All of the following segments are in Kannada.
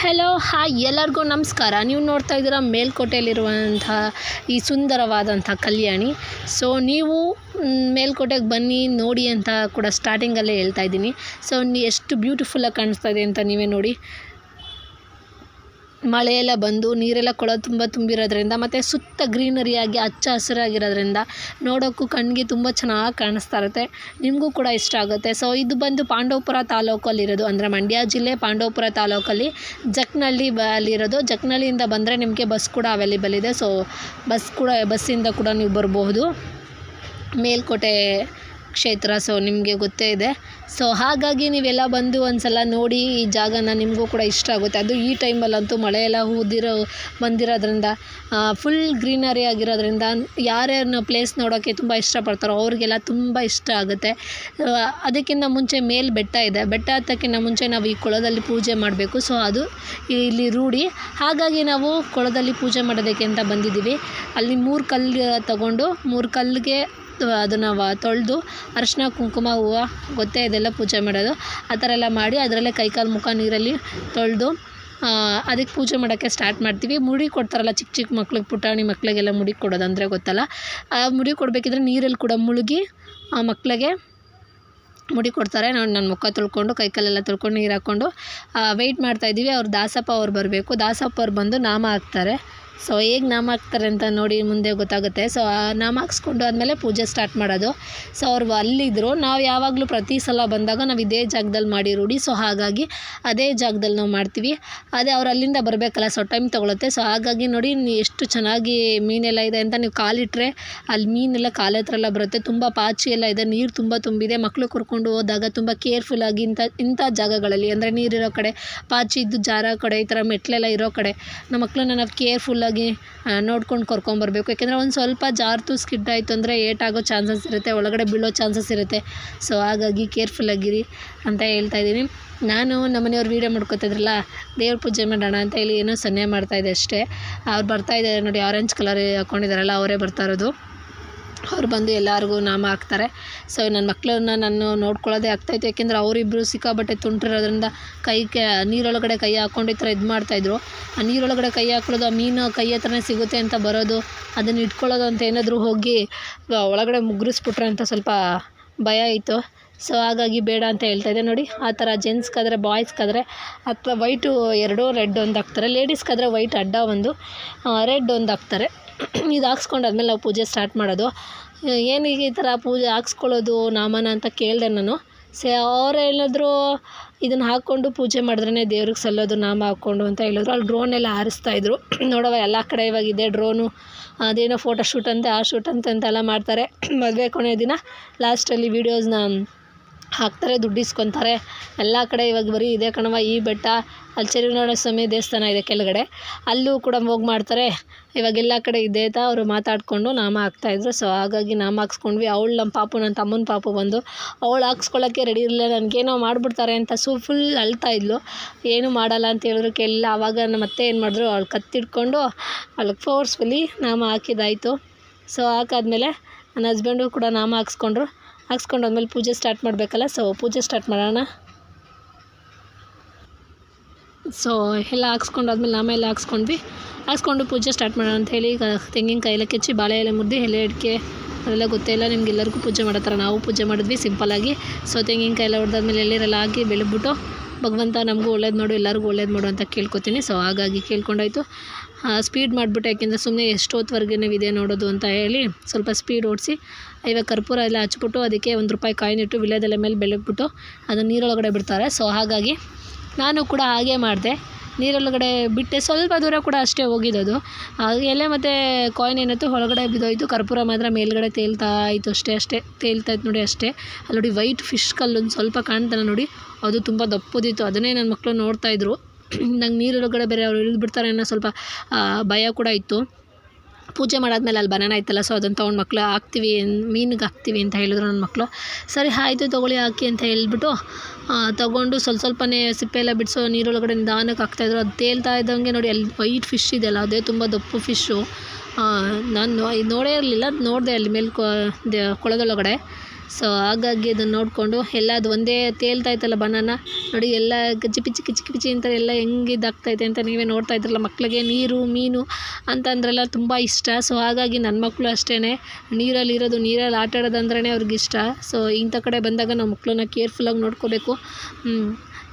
ಹಲೋ, ಹಾಯ್, ಎಲ್ಲರಿಗೂ ನಮಸ್ಕಾರ. ನೀವು ನೋಡ್ತಾ ಇದ್ದೀರಾ ಮೇಲ್ಕೋಟೆಯಲ್ಲಿರುವಂತಹ ಈ ಸುಂದರವಾದಂಥ ಕಲ್ಯಾಣಿ. ಸೊ ನೀವು ಮೇಲ್ಕೋಟೆಗೆ ಬನ್ನಿ, ನೋಡಿ ಅಂತ ಕೂಡ ಸ್ಟಾರ್ಟಿಂಗಲ್ಲೇ ಹೇಳ್ತಾ ಇದ್ದೀನಿ. ಸೊ ಎಷ್ಟು ಬ್ಯೂಟಿಫುಲ್ಲಾಗಿ ಕಾಣಿಸ್ತಾ ಇದೆ ಅಂತ ನೀವೇ ನೋಡಿ. ಮಳೆ ಎಲ್ಲ ಬಂದು ನೀರೆಲ್ಲ ಕೊಳ ತುಂಬ ತುಂಬಿರೋದ್ರಿಂದ ಮತ್ತು ಸುತ್ತ ಗ್ರೀನರಿಯಾಗಿ ಹಚ್ಚ ಹಸಿರಾಗಿರೋದ್ರಿಂದ ನೋಡೋಕ್ಕೂ ಕಣ್ಣಿಗೆ ತುಂಬ ಚೆನ್ನಾಗಿ ಕಾಣಿಸ್ತಾ ಇರುತ್ತೆ. ನಿಮಗೂ ಕೂಡ ಇಷ್ಟ ಆಗುತ್ತೆ. ಸೊ ಇದು ಬಂದು ಪಾಂಡವಪುರ ತಾಲೂಕಲ್ಲಿರೋದು ಅಂದರೆ ಮಂಡ್ಯ ಜಿಲ್ಲೆ ಪಾಂಡವಪುರ ತಾಲೂಕಲ್ಲಿ. ಜಕ್ನಳ್ಳಿ ಬ ಅಲ್ಲಿರೋದು ಜಕ್ನಳ್ಳಿಯಿಂದ ಬಂದರೆ ನಿಮಗೆ ಬಸ್ ಕೂಡ ಅವೈಲೇಬಲ್ ಇದೆ. ಸೊ ಬಸ್ ಕೂಡ ಬಸ್ಸಿಂದ ಕೂಡ ನೀವು ಬರ್ಬೋದು. ಮೇಲ್ಕೋಟೆ ಕ್ಷೇತ್ರ ಸೊ ನಿಮಗೆ ಗೊತ್ತೇ ಇದೆ. ಸೊ ಹಾಗಾಗಿ ನೀವೆಲ್ಲ ಬಂದು ಒಂದು ಸಲ ನೋಡಿ ಈ ಜಾಗನ ನಿಮಗೂ ಕೂಡ ಇಷ್ಟ ಆಗುತ್ತೆ. ಅದು ಈ ಟೈಮಲ್ಲಂತೂ ಮಳೆ ಎಲ್ಲ ಊದಿರೋ ಬಂದಿರೋದ್ರಿಂದ ಫುಲ್ ಗ್ರೀನರಿ ಆಗಿರೋದ್ರಿಂದ ಯಾರ್ಯಾರನ್ನ ಪ್ಲೇಸ್ ನೋಡೋಕ್ಕೆ ತುಂಬ ಇಷ್ಟಪಡ್ತಾರೋ ಅವ್ರಿಗೆಲ್ಲ ತುಂಬ ಇಷ್ಟ ಆಗುತ್ತೆ. ಅದಕ್ಕಿಂತ ಮುಂಚೆ ಮೇಲೆ ಬೆಟ್ಟ ಇದೆ. ಬೆಟ್ಟ ಹತ್ತಕ್ಕಿಂತ ಮುಂಚೆ ನಾವು ಈ ಕೊಳದಲ್ಲಿ ಪೂಜೆ ಮಾಡಬೇಕು. ಸೊ ಅದು ಇಲ್ಲಿ ರೂಢಿ. ಹಾಗಾಗಿ ನಾವು ಕೊಳದಲ್ಲಿ ಪೂಜೆ ಮಾಡೋದಕ್ಕೆ ಅಂತ ಬಂದಿದ್ದೀವಿ. ಅಲ್ಲಿ ಮೂರು ಕಲ್ಲು ತಗೊಂಡು ಮೂರು ಕಲ್ಲಿಗೆ ಅದನ್ನು ತೊಳೆದು ಅರಿಶಿನ, ಕುಂಕುಮ, ಹೂವು, ಗೊತ್ತೇ ಇದೆಲ್ಲ ಪೂಜೆ ಮಾಡೋದು. ಆ ಥರ ಎಲ್ಲ ಮಾಡಿ ಅದರಲ್ಲೇ ಕೈಕಾಲು ಮುಖ ನೀರಲ್ಲಿ ತೊಳೆದು ಅದಕ್ಕೆ ಪೂಜೆ ಮಾಡೋಕ್ಕೆ ಸ್ಟಾರ್ಟ್ ಮಾಡ್ತೀವಿ. ಮುಡಿ ಕೊಡ್ತಾರಲ್ಲ ಚಿಕ್ಕ ಚಿಕ್ಕ ಮಕ್ಳಿಗೆ, ಪುಟಾಣಿ ಮಕ್ಕಳಿಗೆಲ್ಲ ಮುಡಿ ಕೊಡೋದು ಅಂದರೆ ಗೊತ್ತಲ್ಲ. ಆ ಮುಡಿ ಕೊಡಬೇಕಿದ್ರೆ ನೀರಲ್ಲಿ ಕೂಡ ಮುಳುಗಿ ಆ ಮಕ್ಕಳಿಗೆ ಮುಡಿ ಕೊಡ್ತಾರೆ. ನಾನು ನನ್ನ ಮುಖ ತೊಳ್ಕೊಂಡು ಕೈ ಕಾಲೆಲ್ಲ ತೊಳ್ಕೊಂಡು, ನೀರು ಹಾಕ್ಕೊಂಡು ವೆಯ್ಟ್ ಮಾಡ್ತಾಯಿದ್ದೀವಿ ಅವ್ರು ದಾಸಪ್ಪ ಅವ್ರು ಬರಬೇಕು. ದಾಸಪ್ಪ ಅವ್ರು ಬಂದು ನಾಮ ಹಾಕ್ತಾರೆ. ಸೊ ಹೇಗೆ ನಾಮ ಹಾಕ್ತಾರೆ ಅಂತ ನೋಡಿ ಮುಂದೆ ಗೊತ್ತಾಗುತ್ತೆ. ಸೊ ಆ ನಾಮ ಹಾಕ್ಸ್ಕೊಂಡು ಆದಮೇಲೆ ಪೂಜೆ ಸ್ಟಾರ್ಟ್ ಮಾಡೋದು. ಸೊ ಅವ್ರು ಅಲ್ಲಿದ್ದರು ನಾವು ಯಾವಾಗಲೂ ಪ್ರತಿ ಸಲ ಬಂದಾಗ ನಾವು ಇದೇ ಜಾಗದಲ್ಲಿ ಮಾಡಿ ರೂಢಿ. ಸೊ ಹಾಗಾಗಿ ಅದೇ ಜಾಗದಲ್ಲಿ ನಾವು ಮಾಡ್ತೀವಿ. ಅದೇ ಅವ್ರು ಅಲ್ಲಿಂದ ಬರಬೇಕಲ್ಲ ಸೊ ಟೈಮ್ ತೊಗೊಳುತ್ತೆ. ಸೊ ಹಾಗಾಗಿ ನೋಡಿ ಎಷ್ಟು ಚೆನ್ನಾಗಿ ಮೀನೆಲ್ಲ ಇದೆ ಅಂತ ನೀವು ಕಾಲಿಟ್ಟರೆ ಅಲ್ಲಿ ಮೀನೆಲ್ಲ ಕಾಲು ಹತ್ರ ಎಲ್ಲ ಬರುತ್ತೆ. ತುಂಬ ಪಾಚಿ ಎಲ್ಲ ಇದೆ. ನೀರು ತುಂಬ ತುಂಬಿದೆ. ಮಕ್ಕಳು ಕರ್ಕೊಂಡು ಹೋದಾಗ ತುಂಬ ಕೇರ್ಫುಲ್ಲಾಗಿ ಇಂಥ ಇಂಥ ಜಾಗಗಳಲ್ಲಿ ಅಂದರೆ ನೀರಿರೋ ಕಡೆ, ಪಾಚಿ ಇದ್ದು ಜಾರ ಕಡೆ, ಈ ಥರ ಮೆಟ್ಲೆಲ್ಲ ಇರೋ ಕಡೆ, ನಮ್ಮ ಮಕ್ಕಳನ್ನ ನಾವು ಕೇರ್ಫುಲ್ಲಾಗಿ ನೋಡ್ಕೊಂಡು ಕರ್ಕೊಂಬರ್ಬೇಕು ಯಾಕೆಂದರೆ ಒಂದು ಸ್ವಲ್ಪ ಜಾರ್ತು ಸ್ಕಿಡ್ ಆಯಿತು ಅಂದರೆ ಏಟಾಗೋ ಚಾನ್ಸಸ್ ಇರುತ್ತೆ, ಒಳಗಡೆ ಬೀಳೋ ಚಾನ್ಸಸ್ ಇರುತ್ತೆ. ಸೊ ಹಾಗಾಗಿ ಕೇರ್ಫುಲ್ ಆಗಿರಿ ಅಂತ ಹೇಳ್ತಾ ಇದ್ದೀನಿ. ನಾನು ನಮ್ಮನೆಯವ್ರು ವೀಡಿಯೋ ಮಾಡ್ಕೊತಿದ್ರಲ್ಲ ದೇವ್ರ ಪೂಜೆ ಮಾಡೋಣ ಅಂತ ಹೇಳಿ ಏನೋ ಸನ್ನೆ ಮಾಡ್ತಾಯಿದ್ದೆ ಅಷ್ಟೇ. ಅವ್ರು ಬರ್ತಾಯಿದ್ದಾರೆ ನೋಡಿ ಆರೆಂಜ್ ಕಲರ್ ಹಾಕ್ಕೊಂಡಿದ್ದಾರಲ್ಲ ಅವರೇ ಬರ್ತಾ ಇರೋದು. ಅವ್ರು ಬಂದು ಎಲ್ಲರಿಗೂ ನಾಮ ಹಾಕ್ತಾರೆ. ಸೊ ನನ್ನ ಮಕ್ಕಳನ್ನ ನಾನು ನೋಡ್ಕೊಳ್ಳೋದೇ ಆಗ್ತಾಯಿತ್ತು ಯಾಕೆಂದರೆ ಅವರಿಬ್ಬರು ಸಿಕ್ಕಾಬಟ್ಟೆ ತುಂಟಿರೋದ್ರಿಂದ ಕೈ ಕೆ, ನೀರೊಳಗಡೆ ಕೈ ಹಾಕ್ಕೊಂಡು ಈ ಥರ ಇದು ಮಾಡ್ತಾಯಿದ್ರು ಆ ನೀರೊಳಗಡೆ ಕೈ ಹಾಕೊಳ್ಳೋದು ಆ ಮೀನು ಕೈ ಹತ್ರನೇ ಸಿಗುತ್ತೆ ಅಂತ ಬರೋದು, ಅದನ್ನು ಇಟ್ಕೊಳ್ಳೋದು ಅಂತ ಏನಾದರೂ ಹೋಗಿ, ಒಳಗಡೆ ಮುಗ್ರಿಸ್ಬಿಟ್ರೆ ಅಂತ ಸ್ವಲ್ಪ ಭಯ ಇತ್ತು. ಸೊ ಹಾಗಾಗಿ ಬೇಡ ಅಂತ ಹೇಳ್ತಾ ಇದ್ದೆ ನೋಡಿ. ಆ ಥರ ಜೆಂಟ್ಸ್ಗಾದರೆ ಬಾಯ್ಸ್ಗಾದರೆ ಅಥವಾ ವೈಟು ಎರಡು ರೆಡ್ ಒಂದು ಹಾಕ್ತಾರೆ. ಲೇಡೀಸ್ಗಾದರೆ ವೈಟ್ ಅಡ್ಡ ಒಂದು ರೆಡ್ ಒಂದು ಹಾಕ್ತಾರೆ. ಇದು ಹಾಕ್ಸ್ಕೊಂಡಾದ್ಮೇಲೆ ನಾವು ಪೂಜೆ ಸ್ಟಾರ್ಟ್ ಮಾಡೋದು. ಏನೀಗ ಈ ಥರ ಪೂಜೆ ಹಾಕ್ಸ್ಕೊಳ್ಳೋದು ನಾಮನ ಅಂತ ಕೇಳಿದೆ ನಾನು. ಸೇ ಅವ್ರು ಹೇಳಿದ್ರು ಇದನ್ನು ಹಾಕ್ಕೊಂಡು ಪೂಜೆ ಮಾಡಿದ್ರೇ ದೇವ್ರಿಗೆ ಸಲ್ಲೋದು, ನಾಮ ಹಾಕ್ಕೊಂಡು ಅಂತ ಹೇಳಿದ್ರು. ಅಲ್ಲಿ ಡ್ರೋನ್ ಎಲ್ಲ ಹಾರಿಸ್ತಾಯಿದ್ರು ನೋಡವ ಎಲ್ಲ ಕಡೆ ಇವಾಗ ಇದೆ ಡ್ರೋನು ಅದೇನೋ ಫೋಟೋ ಶೂಟ್ ಅಂತೆ, ಆ ಶೂಟ್ ಅಂತೆ ಅಂತೆಲ್ಲ ಮಾಡ್ತಾರೆ. ಮದುವೆ ಕೊನೆಯ ದಿನ ಲಾಸ್ಟಲ್ಲಿ ವೀಡಿಯೋಸ್ನ ಹಾಕ್ತಾರೆ, ದುಡ್ಡು ಇಸ್ಕೊತಾರೆ. ಎಲ್ಲ ಕಡೆ ಇವಾಗ ಬರೀ ಇದೆ ಕಣವ ಈ ಬೆಟ್ಟ, ಅಲ್ಲಿ ಚೆಲುವನಾಡ ಸ್ವಾಮಿ ದೇವಸ್ಥಾನ ಇದೆ ಕೆಳಗಡೆ. ಅಲ್ಲೂ ಕೂಡ ಹೋಗಿ ಮಾಡ್ತಾರೆ. ಇವಾಗ ಎಲ್ಲ ಕಡೆ ಇದೆ ಅಂತ ಅವರು ಮಾತಾಡಿಕೊಂಡು ನಾಮ ಹಾಕ್ತಾಯಿದ್ರು ಸೊ ಹಾಗಾಗಿ ನಾಮ ಹಾಕ್ಸ್ಕೊಂಡ್ವಿ. ಅವಳು ನಮ್ಮ ಪಾಪು ನನ್ನ ತಮ್ಮನ ಪಾಪು ಬಂದು ಅವಳು ಹಾಕ್ಸ್ಕೊಳ್ಳೋಕ್ಕೆ ರೆಡಿ ಇರಲಿಲ್ಲ. ನನಗೇನೋ ಮಾಡಿಬಿಡ್ತಾರೆ ಅಂತ ಸೊ ಫುಲ್ ಅಳ್ತಾ ಇದ್ಲು. ಏನೂ ಮಾಡಲ್ಲ ಅಂತ ಹೇಳಿದ್ರು. ಕೇಳಿಲ್ಲ. ಆವಾಗ ನಮ್ಮ ಅತ್ತೆ ಏನು ಮಾಡಿದ್ರು? ಅವಳು ಕತ್ತಿಡ್ಕೊಂಡು ಅವಳಿಗೆ ಫೋರ್ಸ್ಫುಲಿ ನಾಮ ಹಾಕಿದ್ದಾಯಿತು. ಸೊ ಹಾಕಾದ್ಮೇಲೆ ನನ್ನ ಹಸ್ಬೆಂಡು ಕೂಡ ನಾಮ ಹಾಕ್ಸ್ಕೊಂಡ್ರು. ಹಾಕ್ಸ್ಕೊಂಡು ಆದ್ಮೇಲೆ ಪೂಜೆ ಸ್ಟಾರ್ಟ್ ಮಾಡಬೇಕಲ್ಲ ಸೊ ಪೂಜೆ ಸ್ಟಾರ್ಟ್ ಮಾಡೋಣ. ಸೊ ಎಲ್ಲ ಹಾಕ್ಸ್ಕೊಂಡಾದ್ಮೇಲೆ ನಾಮ ಎಲ್ಲ ಹಾಕ್ಸ್ಕೊಂಡ್ವಿ. ಹಾಕ್ಸ್ಕೊಂಡು ಪೂಜೆ ಸ್ಟಾರ್ಟ್ ಮಾಡೋಣ ಅಂತ ಹೇಳಿ ತೆಂಗಿನಕಾಯಿ ಎಲ್ಲ ಕೆಚ್ಚಿ, ಬಾಳೆ ಎಲೆ ಮುದ್ದೆ ಎಲೆ ಅಡಿಕೆ, ಅದೆಲ್ಲ ಗೊತ್ತೇ ಇಲ್ಲ ನಿಮ್ಗೆಲ್ಲರಿಗೂ ಪೂಜೆ ಮಾಡೋ ಥರ ನಾವು ಪೂಜೆ ಮಾಡಿದ್ವಿ ಸಿಂಪಲ್ಲಾಗಿ ಸೊ ತೆಂಗಿನಕಾಯಿ ಎಲ್ಲ ಹೊಡೆದಾದ್ಮೇಲೆ ಎಳ್ಳೀರೆಲ್ಲ ಹಾಕಿ ಬೆಳಗ್ಬಿಟ್ಟು ಭಗವಂತ ನಮಗೂ ಒಳ್ಳೇದು ಮಾಡು, ಎಲ್ಲರಿಗೂ ಒಳ್ಳೇದು ಮಾಡು ಅಂತ ಕೇಳ್ಕೊತೀನಿ. ಸೊ ಹಾಗಾಗಿ ಕೇಳ್ಕೊಂಡಾಯ್ತು. ಸ್ಪೀಡ್ ಮಾಡಿಬಿಟ್ಟೆ, ಯಾಕೆಂದರೆ ಸುಮ್ಮನೆ ಎಷ್ಟೊತ್ತವರೆಗೆ ಇದೆ ನೋಡೋದು ಅಂತ ಹೇಳಿ ಸ್ವಲ್ಪ ಸ್ಪೀಡ್ ಓಡಿಸಿ ಇವಾಗ ಕರ್ಪೂರ ಎಲ್ಲ ಹಚ್ಬಿಟ್ಟು ಅದಕ್ಕೆ ಒಂದು ರೂಪಾಯಿ ಕಾಯಿನ್ ಇಟ್ಟು ವಿಳ್ಯದೆಲೆ ಮೇಲೆ ಬೆಳಗ್ಬಿಟ್ಟು ಅದನ್ನು ನೀರೊಳಗಡೆ ಬಿಡ್ತಾರೆ. ಸೊ ಹಾಗಾಗಿ ನಾನು ಕೂಡ ಹಾಗೆ ಮಾಡಿದೆ. ನೀರೊಳಗಡೆ ಬಿಟ್ಟೆ ಸ್ವಲ್ಪ ದೂರ ಕೂಡ ಅಷ್ಟೇ ಹೋಗಿದ್ದದು. ಎಲೆ ಮತ್ತು ಕಾಯಿನ್ ಏನಾಯ್ತು ಒಳಗಡೆ ಬಿದ್ದೋಯ್ತು. ಕರ್ಪೂರ ಮಾತ್ರ ಮೇಲ್ಗಡೆ ತೇಲ್ತಾ ಇತ್ತು ಅಷ್ಟೇ ಅಷ್ಟೇ ತೇಲ್ತಾ ಇತ್ತು ನೋಡಿ ಅಷ್ಟೇ. ಅಲ್ಲಿ ನೋಡಿ ವೈಟ್ ಫಿಶ್ ಕಲ್ಲೊಂದು ಸ್ವಲ್ಪ ಕಾಣ್ತಾನೆ ನೋಡಿ. ಅದು ತುಂಬ ದಪ್ಪದಿತ್ತು. ಅದನ್ನೇ ನನ್ನ ಮಕ್ಕಳು ನೋಡ್ತಾಯಿದ್ರು ನಂಗೆ ನೀರೊಳಗಡೆ ಬೇರೆ ಅವ್ರು ಇಳಿದು ಬಿಡ್ತಾರೆ ಅನ್ನೋ ಸ್ವಲ್ಪ ಭಯ ಕೂಡ ಇತ್ತು. ಪೂಜೆ ಮಾಡಾದ್ಮೇಲೆ ಅಲ್ಲಿ ಬನಾನ ಇತ್ತಲ್ಲ ಸೊ ಅದನ್ನು ತೊಗೊಂಡು ಮಕ್ಕಳು ಹಾಕ್ತೀವಿ, ಮೀನಿಗೆ ಹಾಕ್ತೀವಿ ಅಂತ ಹೇಳಿದ್ರು ನನ್ನ ಮಕ್ಕಳು ಸರಿ, ಆಯಿತು, ತೊಗೊಳ್ಳಿ, ಹಾಕಿ ಅಂತ ಹೇಳಿಬಿಟ್ಟು ತೊಗೊಂಡು ಸ್ವಲ್ಪ ಸ್ವಲ್ಪನೇ ಸಿಪ್ಪೆ ಎಲ್ಲ ಬಿಡಿಸೋ ನೀರೊಳಗಡೆ ನಿಧಾನಕ್ಕೆ ಹಾಕ್ತಾಯಿದ್ರು ಅದು ತೇಲ್ತಾ ಇದ್ದಂಗೆ ನೋಡಿ ಅಲ್ಲಿ ವೈಟ್ ಫಿಶ್ ಇದೆಯಲ್ಲ, ಅದೇ ತುಂಬ ದಪ್ಪು ಫಿಶ್ಶು ನಾನು ನೋಡೇ ಇರಲಿಲ್ಲ ನೋಡಿದೆ ಅಲ್ಲಿ ಮೇಲೆ ಕೊಳದೊಳಗಡೆ. ಸೊ ಹಾಗಾಗಿ ಅದನ್ನು ನೋಡಿಕೊಂಡು ಎಲ್ಲ ಅದು ಒಂದೇ ತೇಲ್ತಾ ಇತ್ತಲ್ಲ ಬನಾನ? ನೋಡಿ, ಎಲ್ಲ ಪಿಚಿ ಕಿಚಿ ಕಿಚಿ ಅಂತ ಎಲ್ಲ ಹೆಂಗೆ ಇದಾಗ್ತೈತೆ ಅಂತ ನೀವೇ ನೋಡ್ತಾ ಇದ್ರಲ್ಲ ಮಕ್ಕಳಿಗೆ ನೀರು, ಮೀನು ಅಂತಂದ್ರೆಲ್ಲ ತುಂಬ ಇಷ್ಟ. ಸೊ ಹಾಗಾಗಿ ನನ್ನ ಮಕ್ಕಳು ಅಷ್ಟೇ ನೀರಲ್ಲಿ ಇರೋದು, ನೀರಲ್ಲಿ ಆಟ ಅಂದ್ರೇ ಅವ್ರಿಗೆ ಇಷ್ಟ ಸೊ ಇಂಥ ಕಡೆ ಬಂದಾಗ ನಾವು ಮಕ್ಕಳನ್ನ ಕೇರ್ಫುಲ್ಲಾಗಿ ನೋಡ್ಕೋಬೇಕು.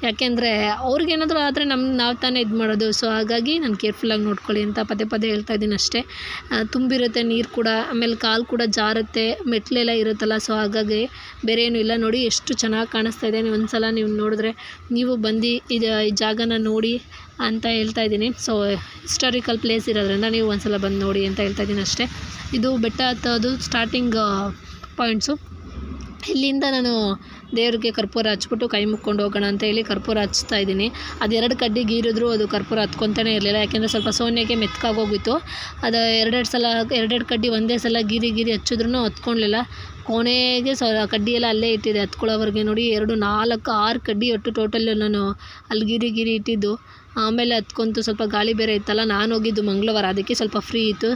ಯಾಕೆಂದರೆ ಅವ್ರಿಗೇನಾದರೂ ಆದರೆ ನಮ್ಮ ನಾವು ತಾನೇ ಇದು ಮಾಡೋದು. ಸೊ ಹಾಗಾಗಿ ನಾನು ಕೇರ್ಫುಲ್ಲಾಗಿ ನೋಡ್ಕೊಳ್ಳಿ ಅಂತ ಪದೇ ಪದೇ ಹೇಳ್ತಾ ಇದ್ದೀನಿ ಅಷ್ಟೇ. ತುಂಬಿರುತ್ತೆ, ನೀರು ಕೂಡ, ಆಮೇಲೆ ಕಾಲು ಕೂಡ ಜಾರುತ್ತೆ, ಮೆಟ್ಲೆಲ್ಲ ಇರುತ್ತಲ್ಲ ಸೊ ಹಾಗಾಗಿ ಬೇರೆ ಏನೂ ಇಲ್ಲ. ನೋಡಿ ಎಷ್ಟು ಚೆನ್ನಾಗಿ ಕಾಣಿಸ್ತಾ ಇದೆ. ನೀವು ಒಂದು ನೀವು ನೋಡಿದ್ರೆ ನೀವು ಬಂದು ಇದು, ಈ ಜಾಗನ ನೋಡಿ ಅಂತ ಹೇಳ್ತಾ ಇದ್ದೀನಿ. ಸೊ ಹಿಸ್ಟಾರಿಕಲ್ ಪ್ಲೇಸ್ ಇರೋದ್ರಿಂದ ನೀವು ಒಂದು ಸಲ ಬಂದು ನೋಡಿ ಅಂತ ಹೇಳ್ತಾ ಇದ್ದೀನಿ ಅಷ್ಟೇ. ಇದು ಬೆಟ್ಟ ಹತ್ತೋದು ಸ್ಟಾರ್ಟಿಂಗ್ ಪಾಯಿಂಟ್ಸು ಇಲ್ಲಿಂದ ನಾನು ದೇವ್ರಿಗೆ ಕರ್ಪೂರ ಹಚ್ಬಿಟ್ಟು ಕೈ ಮುಕ್ಕೊಂಡು ಹೋಗೋಣ ಅಂತ ಹೇಳಿ ಕರ್ಪೂರ ಹಚ್ತಾ ಇದ್ದೀನಿ. ಅದೆರಡು ಕಡ್ಡಿ ಗೀರಿದ್ರು ಅದು ಕರ್ಪೂರ ಹತ್ಕೊತಾನೆ ಇರಲಿಲ್ಲ. ಯಾಕೆಂದರೆ ಸ್ವಲ್ಪ ಸೋನೆಗೆ ಮೆತ್ಕಾಗೋಗಿತ್ತು. ಅದು ಎರಡೆರಡು ಸಲ, ಎರಡೆರಡು ಕಡ್ಡಿ ಒಂದೇ ಸಲ ಗೀರಿ ಗೀರಿ ಹಚ್ಚಿದ್ರು ಹತ್ಕೊಳ್ಲಿಲ್ಲ. ಕೊನೆಗೆ ಸ ಕಡ್ಡಿ ಎಲ್ಲ ಅಲ್ಲೇ ಇಟ್ಟಿದೆ. ಹತ್ಕೊಳ್ಳೋವರೆಗೆ ನೋಡಿ ಎರಡು, ನಾಲ್ಕು, ಆರು ಕಡ್ಡಿ ಒಟ್ಟು ಟೋಟಲ್ ನಾನು ಅಲ್ಲಿ ಗಿರಿ ಗಿರಿ ಇಟ್ಟಿದ್ದು. ಆಮೇಲೆ ಹತ್ಕೊಂತು ಸ್ವಲ್ಪ ಗಾಳಿ ಬೇರೆ ಇತ್ತಲ್ಲ, ನಾನು ಹೋಗಿದ್ದು ಮಂಗಳವಾರ, ಅದಕ್ಕೆ ಸ್ವಲ್ಪ ಫ್ರೀ ಇತ್ತು.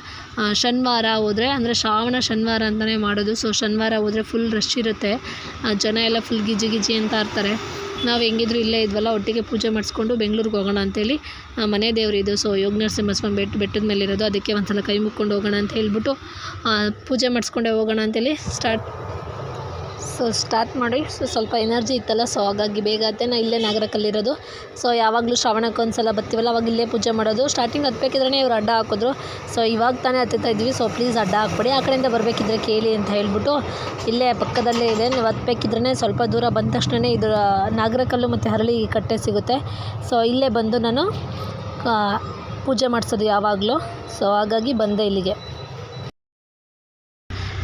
ಶನಿವಾರ ಹೋದರೆ, ಅಂದರೆ ಶ್ರಾವಣ ಶನಿವಾರ ಅಂತಲೇ ಮಾಡೋದು. ಸೊ ಶನಿವಾರ ಹೋದರೆ ಫುಲ್ ರಶ್ ಇರುತ್ತೆ. ಜನ ಎಲ್ಲ ಫುಲ್ ಗಿಜಿ ಗಿಜಿ ಅಂತ ಇರ್ತಾರೆ ನಾವು ಹೆಂಗಿದ್ರು ಇಲ್ಲೇ ಇದ್ವಲ್ಲ, ಒಟ್ಟಿಗೆ ಪೂಜೆ ಮಾಡಿಸ್ಕೊಂಡು ಬೆಂಗಳೂರಿಗೆ ಹೋಗೋಣ ಅಂತೇಳಿ ಮನೆ ದೇವರು ಇದು ಸೊ ಯೋಗ ನರಸಿಂಹಸ್ವಾಮಿ ಬೆಟ್ಟ ಬೆಟ್ಟದ ಮೇಲೆ ಇರೋದು, ಅದಕ್ಕೆ ಒಂದು ಸಲ ಕೈ ಮುಕ್ಕೊಂಡು ಹೋಗೋಣ ಅಂತ ಹೇಳ್ಬಿಟ್ಟು ಪೂಜೆ ಮಾಡಿಸ್ಕೊಂಡೇ ಹೋಗೋಣ ಅಂತೇಳಿ ಸ್ಟಾರ್ಟ್ ಸೊ ಸ್ಟಾರ್ಟ್ ಮಾಡಿ. ಸೊ ಸ್ವಲ್ಪ ಎನರ್ಜಿ ಇತ್ತಲ್ಲ ಸೊ ಹಾಗಾಗಿ ಬೇಗ ಆಗುತ್ತೆ ನಾ ಇಲ್ಲೇ ನಾಗರಕಲ್ಲಿರೋದು. ಸೊ ಯಾವಾಗಲೂ ಶ್ರಾವಣಕ್ಕೆ ಒಂದು ಸಲ ಬರ್ತೀವಲ್ಲ, ಅವಾಗ ಇಲ್ಲೇ ಪೂಜೆ ಮಾಡೋದು. ಸ್ಟಾರ್ಟಿಂಗ್ ಹತ್ಬೇಕಿದ್ರೆ ಇವ್ರು ಅಡ್ಡ ಹಾಕಿದ್ರು. ಸೊ ಇವಾಗ ತಾನೇ ಹತ್ತುತ್ತಾ ಇದ್ವಿ. ಸೊ ಪ್ಲೀಸ್ ಅಡ್ಡ ಹಾಕ್ಬೇಡಿ. ಆ ಕಡೆಯಿಂದ ಬರಬೇಕಿದ್ರೆ ಕೇಳಿ ಅಂತ ಹೇಳ್ಬಿಟ್ಟು ಇಲ್ಲೇ ಪಕ್ಕದಲ್ಲೇ ಇದೆ. ನೀವು ಹತ್ಬೇಕಿದ್ರೆ ಸ್ವಲ್ಪ ದೂರ ಬಂದ ತಕ್ಷಣವೇ ಇದು ನಾಗರಕಲ್ಲು ಮತ್ತು ಹರಳಿ ಕಟ್ಟೆ ಸಿಗುತ್ತೆ. ಸೊ ಇಲ್ಲೇ ಬಂದು ನಾನು ಪೂಜೆ ಮಾಡಿಸೋದು ಯಾವಾಗಲೂ. ಸೊ ಹಾಗಾಗಿ ಬಂದೆ ಇಲ್ಲಿಗೆ.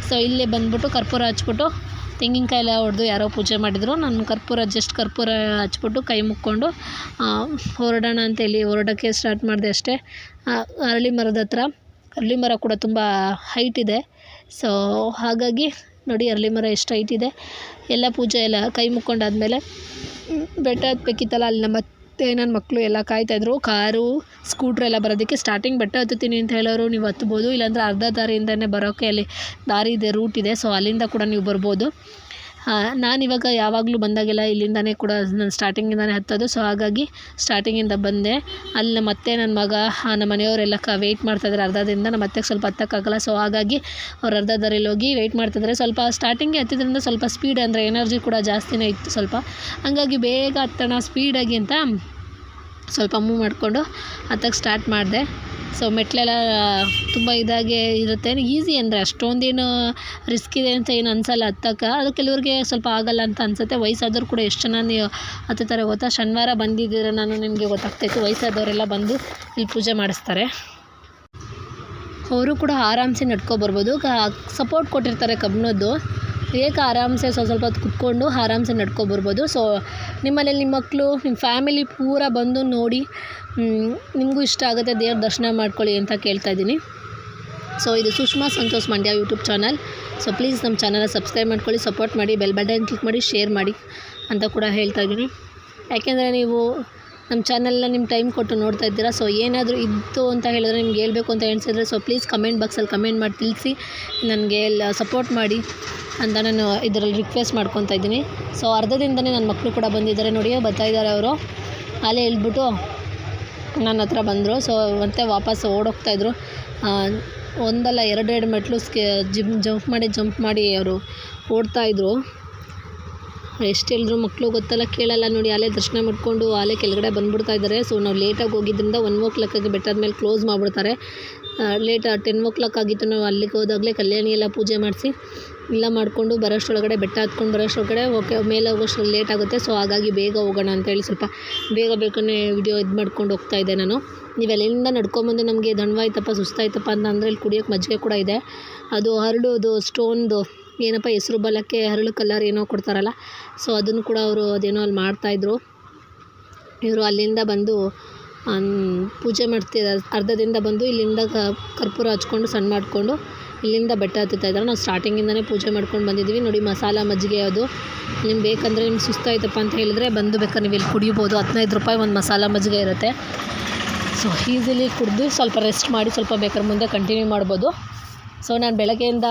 ಸೊ ಇಲ್ಲೇ ಬಂದ್ಬಿಟ್ಟು ಕರ್ಪೂರ ಹಚ್ಬಿಟ್ಟು ತೆಂಗಿನಕಾಯಿ ಎಲ್ಲ ಹೊಡೆದು ಯಾರೋ ಪೂಜೆ ಮಾಡಿದರು. ನಾನು ಕರ್ಪೂರ ಜಸ್ಟ್ ಕರ್ಪೂರ ಹಚ್ಬಿಟ್ಟು ಕೈ ಮುಕ್ಕೊಂಡು ಹೊರಡೋಣ ಅಂತೇಳಿ ಹೊರಡೋಕ್ಕೆ ಸ್ಟಾರ್ಟ್ ಮಾಡಿದೆ ಅಷ್ಟೇ. ಅರಳಿ ಮರದ ಹತ್ರ. ಅರಳಿ ಮರ ಕೂಡ ತುಂಬ ಹೈಟ್ ಇದೆ. ಸೊ ಹಾಗಾಗಿ ನೋಡಿ ಅರಳಿ ಮರ ಎಷ್ಟು ಹೈಟ್ ಇದೆ. ಎಲ್ಲ ಪೂಜೆ ಎಲ್ಲ ಕೈ ಮುಕ್ಕೊಂಡಾದ್ಮೇಲೆ ಬೆಟ್ಟ ಹತ್ಬೇಕಿತ್ತಲ್ಲ, ಅಲ್ಲಿ ನಮ್ಮ ಅತ್ತೆ ನನ್ನ ಮಕ್ಕಳು ಎಲ್ಲ ಕಾಯ್ತಾಯಿದ್ರು ಕಾರು ಸ್ಕೂಟ್ರ್ ಎಲ್ಲ ಬರೋದಕ್ಕೆ ಸ್ಟಾರ್ಟಿಂಗ್ ಬೆಟ್ಟ ಹತ್ತುತ್ತೀನಿ ಅಂತ ಹೇಳೋರು, ನೀವು ಹತ್ಬೋದು, ಇಲ್ಲಾಂದರೆ ಅರ್ಧ ದಾರಿಯಿಂದನೇ ಬರೋಕ್ಕೆ ಅಲ್ಲಿ ದಾರಿ ಇದೆ ರೂಟ್ ಇದೆ. ಸೊ ಅಲ್ಲಿಂದ ಕೂಡ ನೀವು ಬರ್ಬೋದು. ನಾನಿವಾಗ ಯಾವಾಗಲೂ ಬಂದಾಗೆಲ್ಲ ಇಲ್ಲಿಂದನೇ ಕೂಡ ನಾನು ಸ್ಟಾರ್ಟಿಂಗಿಂದನೇ ಹತ್ತೋದು. ಸೊ ಹಾಗಾಗಿ ಸ್ಟಾರ್ಟಿಂಗಿಂದ ಬಂದೆ. ಅಲ್ಲಿ ಮತ್ತೆ ನನ್ನ ಮಗ ನಮ್ಮ ಮನೆಯವರೆಲ್ಲ ಕ ವೆಯ್ಟ್ ಮಾಡ್ತಾಯಿದ್ದಾರೆ ಅರ್ಧದಿಂದ. ನಮ್ಮ ಅತ್ತೆಗೆ ಸ್ವಲ್ಪ ಹತ್ತಕ್ಕಾಗಲ್ಲ. ಸೊ ಹಾಗಾಗಿ ಅವ್ರು ಅರ್ಧ ದಾರಿಲಿ ಹೋಗಿ ವೆಯ್ಟ್ ಮಾಡ್ತಿದ್ದಾರೆ ಸ್ವಲ್ಪ ಸ್ಟಾರ್ಟಿಂಗ್ಗೆ ಹತ್ತಿದ್ರಿಂದ ಸ್ವಲ್ಪ ಸ್ಪೀಡ್ ಅಂದರೆ ಎನರ್ಜಿ ಕೂಡ ಜಾಸ್ತಿನೇ ಇತ್ತು ಸ್ವಲ್ಪ. ಹಾಗಾಗಿ ಬೇಗ ಹತ್ತೋಣ ಸ್ಪೀಡಾಗಿ ಅಂತ ಸ್ವಲ್ಪ ಮೂವ್ ಮಾಡಿಕೊಂಡು ಹತ್ತಕ್ಕೆ ಸ್ಟಾರ್ಟ್ ಮಾಡಿದೆ. ಸೊ ಮೆಟ್ಲೆಲ್ಲ ತುಂಬ ಇದಾಗೆ ಇರುತ್ತೆ. ಈಸಿ ಅಂದರೆ ಅಷ್ಟೊಂದೇನು ರಿಸ್ಕ್ ಇದೆ ಅಂತ ಏನು ಅನ್ಸಲ್ಲ ಹತ್ತಕ್ಕೆ ಅದು ಕೆಲವ್ರಿಗೆ ಸ್ವಲ್ಪ ಆಗಲ್ಲ ಅಂತ ಅನ್ಸುತ್ತೆ. ವಯಸ್ಸಾದವ್ರು ಕೂಡ ಎಷ್ಟು ಜನ ನೀವು ಹತ್ತುತ್ತಾರೆ ಗೊತ್ತಾ? ಶನಿವಾರ ಬಂದಿದ್ದೀರ ನಾನು ನಿಮಗೆ ಗೊತ್ತಾಗ್ತಾಯಿತ್ತು ವಯಸ್ಸಾದವರೆಲ್ಲ ಬಂದು ಇಲ್ಲಿ ಪೂಜೆ ಮಾಡಿಸ್ತಾರೆ. ಅವರು ಕೂಡ ಆರಾಮ್ಸೆ ನಡ್ಕೊಬರ್ಬೋದು ಸಪೋರ್ಟ್ ಕೊಟ್ಟಿರ್ತಾರೆ ಕಬ್ಬಿಣದ್ದು ಏಕ ಆರಾಮ್ಸೆ ಸ್ವಲ್ಪ ಸ್ವಲ್ಪ ಹೊತ್ತು ಕುತ್ಕೊಂಡು ಆರಾಮ್ಸೆ ನಡ್ಕೊಬರ್ಬೋದು. ಸೊ ನಿಮ್ಮನೇಲಿ ನಿಮ್ಮ ಮಕ್ಕಳು ನಿಮ್ಮ ಫ್ಯಾಮಿಲಿ ಪೂರ ಬಂದು ನೋಡಿ ನಿಮಗೂ ಇಷ್ಟ ಆಗುತ್ತೆ ದೇವ್ರ ದರ್ಶನ ಮಾಡ್ಕೊಳ್ಳಿ ಅಂತ ಕೇಳ್ತಾ ಇದ್ದೀನಿ. ಸೊ ಇದು Sushma Santosh Mandya YouTube channel so please ನಮ್ಮ ಚಾನಲ್ನ ಸಬ್ಸ್ಕ್ರೈಬ್ ಮಾಡ್ಕೊಳ್ಳಿ ಸಪೋರ್ಟ್ ಮಾಡಿ ಬೆಲ್ ಬಟನ್ ಕ್ಲಿಕ್ ಮಾಡಿ ಶೇರ್ ಮಾಡಿ ಅಂತ ಕೂಡ ಹೇಳ್ತಾ ಇದ್ದೀನಿ. ಯಾಕೆಂದರೆ ನೀವು ನಮ್ಮ ಚಾನಲ್ನ ನಿಮ್ಮ ಟೈಮ್ ಕೊಟ್ಟು ನೋಡ್ತಾ ಇದ್ದೀರಾ ಸೊ ಏನಾದರೂ ಇತ್ತು ಅಂತ ಹೇಳಿದ್ರೆ ನಿಮ್ಗೆ ಹೇಳ್ಬೇಕು ಅಂತ ಎಣಿಸಿದ್ರೆ ಸೊ ಪ್ಲೀಸ್ ಕಮೆಂಟ್ ಬಾಕ್ಸಲ್ಲಿ ಕಮೆಂಟ್ ಮಾಡಿ, ತಿಳಿಸಿ, ನನಗೆ ಎಲ್ಲ ಸಪೋರ್ಟ್ ಮಾಡಿ. ಅಂತ ನಾನು ಇದರಲ್ಲಿ ರಿಕ್ವೆಸ್ಟ್ ಮಾಡ್ಕೊತಾ ಇದ್ದೀನಿ. ಸೊ ಅರ್ಧದಿಂದನೇ ನನ್ನ ಮಕ್ಕಳು ಕೂಡ ಬಂದಿದ್ದಾರೆ ನೋಡಿ, ಬರ್ತಾ ಇದ್ದಾರೆ ಅವರು. ಅಲ್ಲೇ ಹೇಳ್ಬಿಟ್ಟು ನನ್ನ ಹತ್ರ ಬಂದರು. ಸೊ ಮತ್ತೆ ವಾಪಸ್ ಓಡೋಗ್ತಾಯಿದ್ರು ಒಂದಲ್ಲ ಎರಡೆರಡು ಮೆಟ್ಲು ಸ್ಕೆ, ಜಿಮ್, ಜಂಪ್ ಮಾಡಿ ಜಂಪ್ ಮಾಡಿ ಅವರು ಓಡ್ತಾಯಿದ್ರು ಎಷ್ಟು ಹೇಳಿದ್ರು ಮಕ್ಕಳು ಗೊತ್ತಲ್ಲ, ಕೇಳಲ್ಲ ನೋಡಿ. ಅಲ್ಲೇ ದರ್ಶನ ಮಾಡಿಕೊಂಡು ಅಲ್ಲೇ ಕೆಳಗಡೆ ಬಂದ್ಬಿಡ್ತಾ ಇದ್ದಾರೆ. ಸೊ ನಾವು ಲೇಟಾಗಿ ಹೋಗಿದ್ದರಿಂದ ಒನ್ ಓ ಕ್ಲಾಕಾಗಿ ಬೆಟ್ಟದ ಮೇಲೆ ಕ್ಲೋಸ್ ಮಾಡಿಬಿಡ್ತಾರೆ. ಲೇಟ್ ಟೆನ್ ಓ ಕ್ಲಾಕ್ ಆಗಿತ್ತು ನಾವು ಅಲ್ಲಿಗೆ ಹೋದಾಗಲೇ ಕಲ್ಯಾಣಿ ಎಲ್ಲ ಪೂಜೆ ಮಾಡಿಸಿ. ಎಲ್ಲ ಮಾಡಿಕೊಂಡು ಬರೋಷ್ಟರೊಳಗಡೆ, ಬೆಟ್ಟ ಹತ್ಕೊಂಡು ಬರೋಷ್ಟರೊಳಗಡೆ, ಓಕೆ, ಮೇಲೆ ಹೋಗೋಷ್ಟು ಲೇಟ್ ಆಗುತ್ತೆ. ಸೊ ಹಾಗಾಗಿ ಬೇಗ ಹೋಗೋಣ ಅಂತೇಳಿ ಸ್ವಲ್ಪ ಬೇಗ ಬೇಗನೆ ವಿಡಿಯೋ ಇದು ಮಾಡ್ಕೊಂಡು ಹೋಗ್ತಾ ಇದ್ದೆ ನಾನು. ನೀವು ಎಲ್ಲಿಂದ ನಡ್ಕೊಂಬಂದು ನಮಗೆ ದಣ್ವಾಯ್ತಪ್ಪ ಸುಸ್ತಾಯ್ತಪ್ಪ ಅಂತ ಅಂದರೆ ಇಲ್ಲಿ ಕುಡಿಯೋಕ್ಕೆ ಮಜ್ಜಿಗೆ ಕೂಡ ಇದೆ. ಅದು ಹರಡೋದು ಸ್ಟೋನ್ದು ಏನಪ್ಪ, ಹೆಸ್ರು ಬಲಕ್ಕೆ ಹರಳು ಕಲರ್ ಏನೋ ಕೊಡ್ತಾರಲ್ಲ. ಸೊ ಅದನ್ನು ಕೂಡ ಅವರು ಅದೇನೋ ಅಲ್ಲಿ ಮಾಡ್ತಾಯಿದ್ರು ಇವರು ಅಲ್ಲಿಂದ ಬಂದು ಪೂಜೆ ಮಾಡ್ತಿದ್ದಾರೆ. ಅರ್ಧದಿಂದ ಬಂದು ಇಲ್ಲಿಂದ ಕರ್ಪೂರ ಹಚ್ಕೊಂಡು, ಸಣ್ಣ ಮಾಡಿಕೊಂಡು ಇಲ್ಲಿಂದ ಬೆಟ್ಟ ಹತ್ತುತ್ತಾ ಇದ್ದಾರೆ. ನಾವು ಸ್ಟಾರ್ಟಿಂಗಿಂದನೇ ಪೂಜೆ ಮಾಡ್ಕೊಂಡು ಬಂದಿದ್ದೀವಿ. ನೋಡಿ, ಮಸಾಲ ಮಜ್ಜಿಗೆ ಅದು. ನಿಮ್ಗೆ ಬೇಕಂದರೆ ನಿಮ್ಗೆ ಸುಸ್ತಾಯ್ತಪ್ಪ ಅಂತ ಹೇಳಿದ್ರೆ ಬಂದು ಬೇಕಾದ್ರೆ ನೀವು ಇಲ್ಲಿ ಕುಡಿಬೋದು. ಹದಿನೈದು ರೂಪಾಯಿ ಒಂದು ಮಸಾಲ ಮಜ್ಜಿಗೆ ಇರುತ್ತೆ. ಸೊ ಈಸಿಲಿ ಕುಡಿದು ಸ್ವಲ್ಪ ರೆಸ್ಟ್ ಮಾಡಿ ಸ್ವಲ್ಪ ಬೇಕಾದ್ರೆ ಮುಂದೆ ಕಂಟಿನ್ಯೂ ಮಾಡ್ಬೋದು. ಸೊ ನಾನು ಬೆಳಗ್ಗೆಯಿಂದ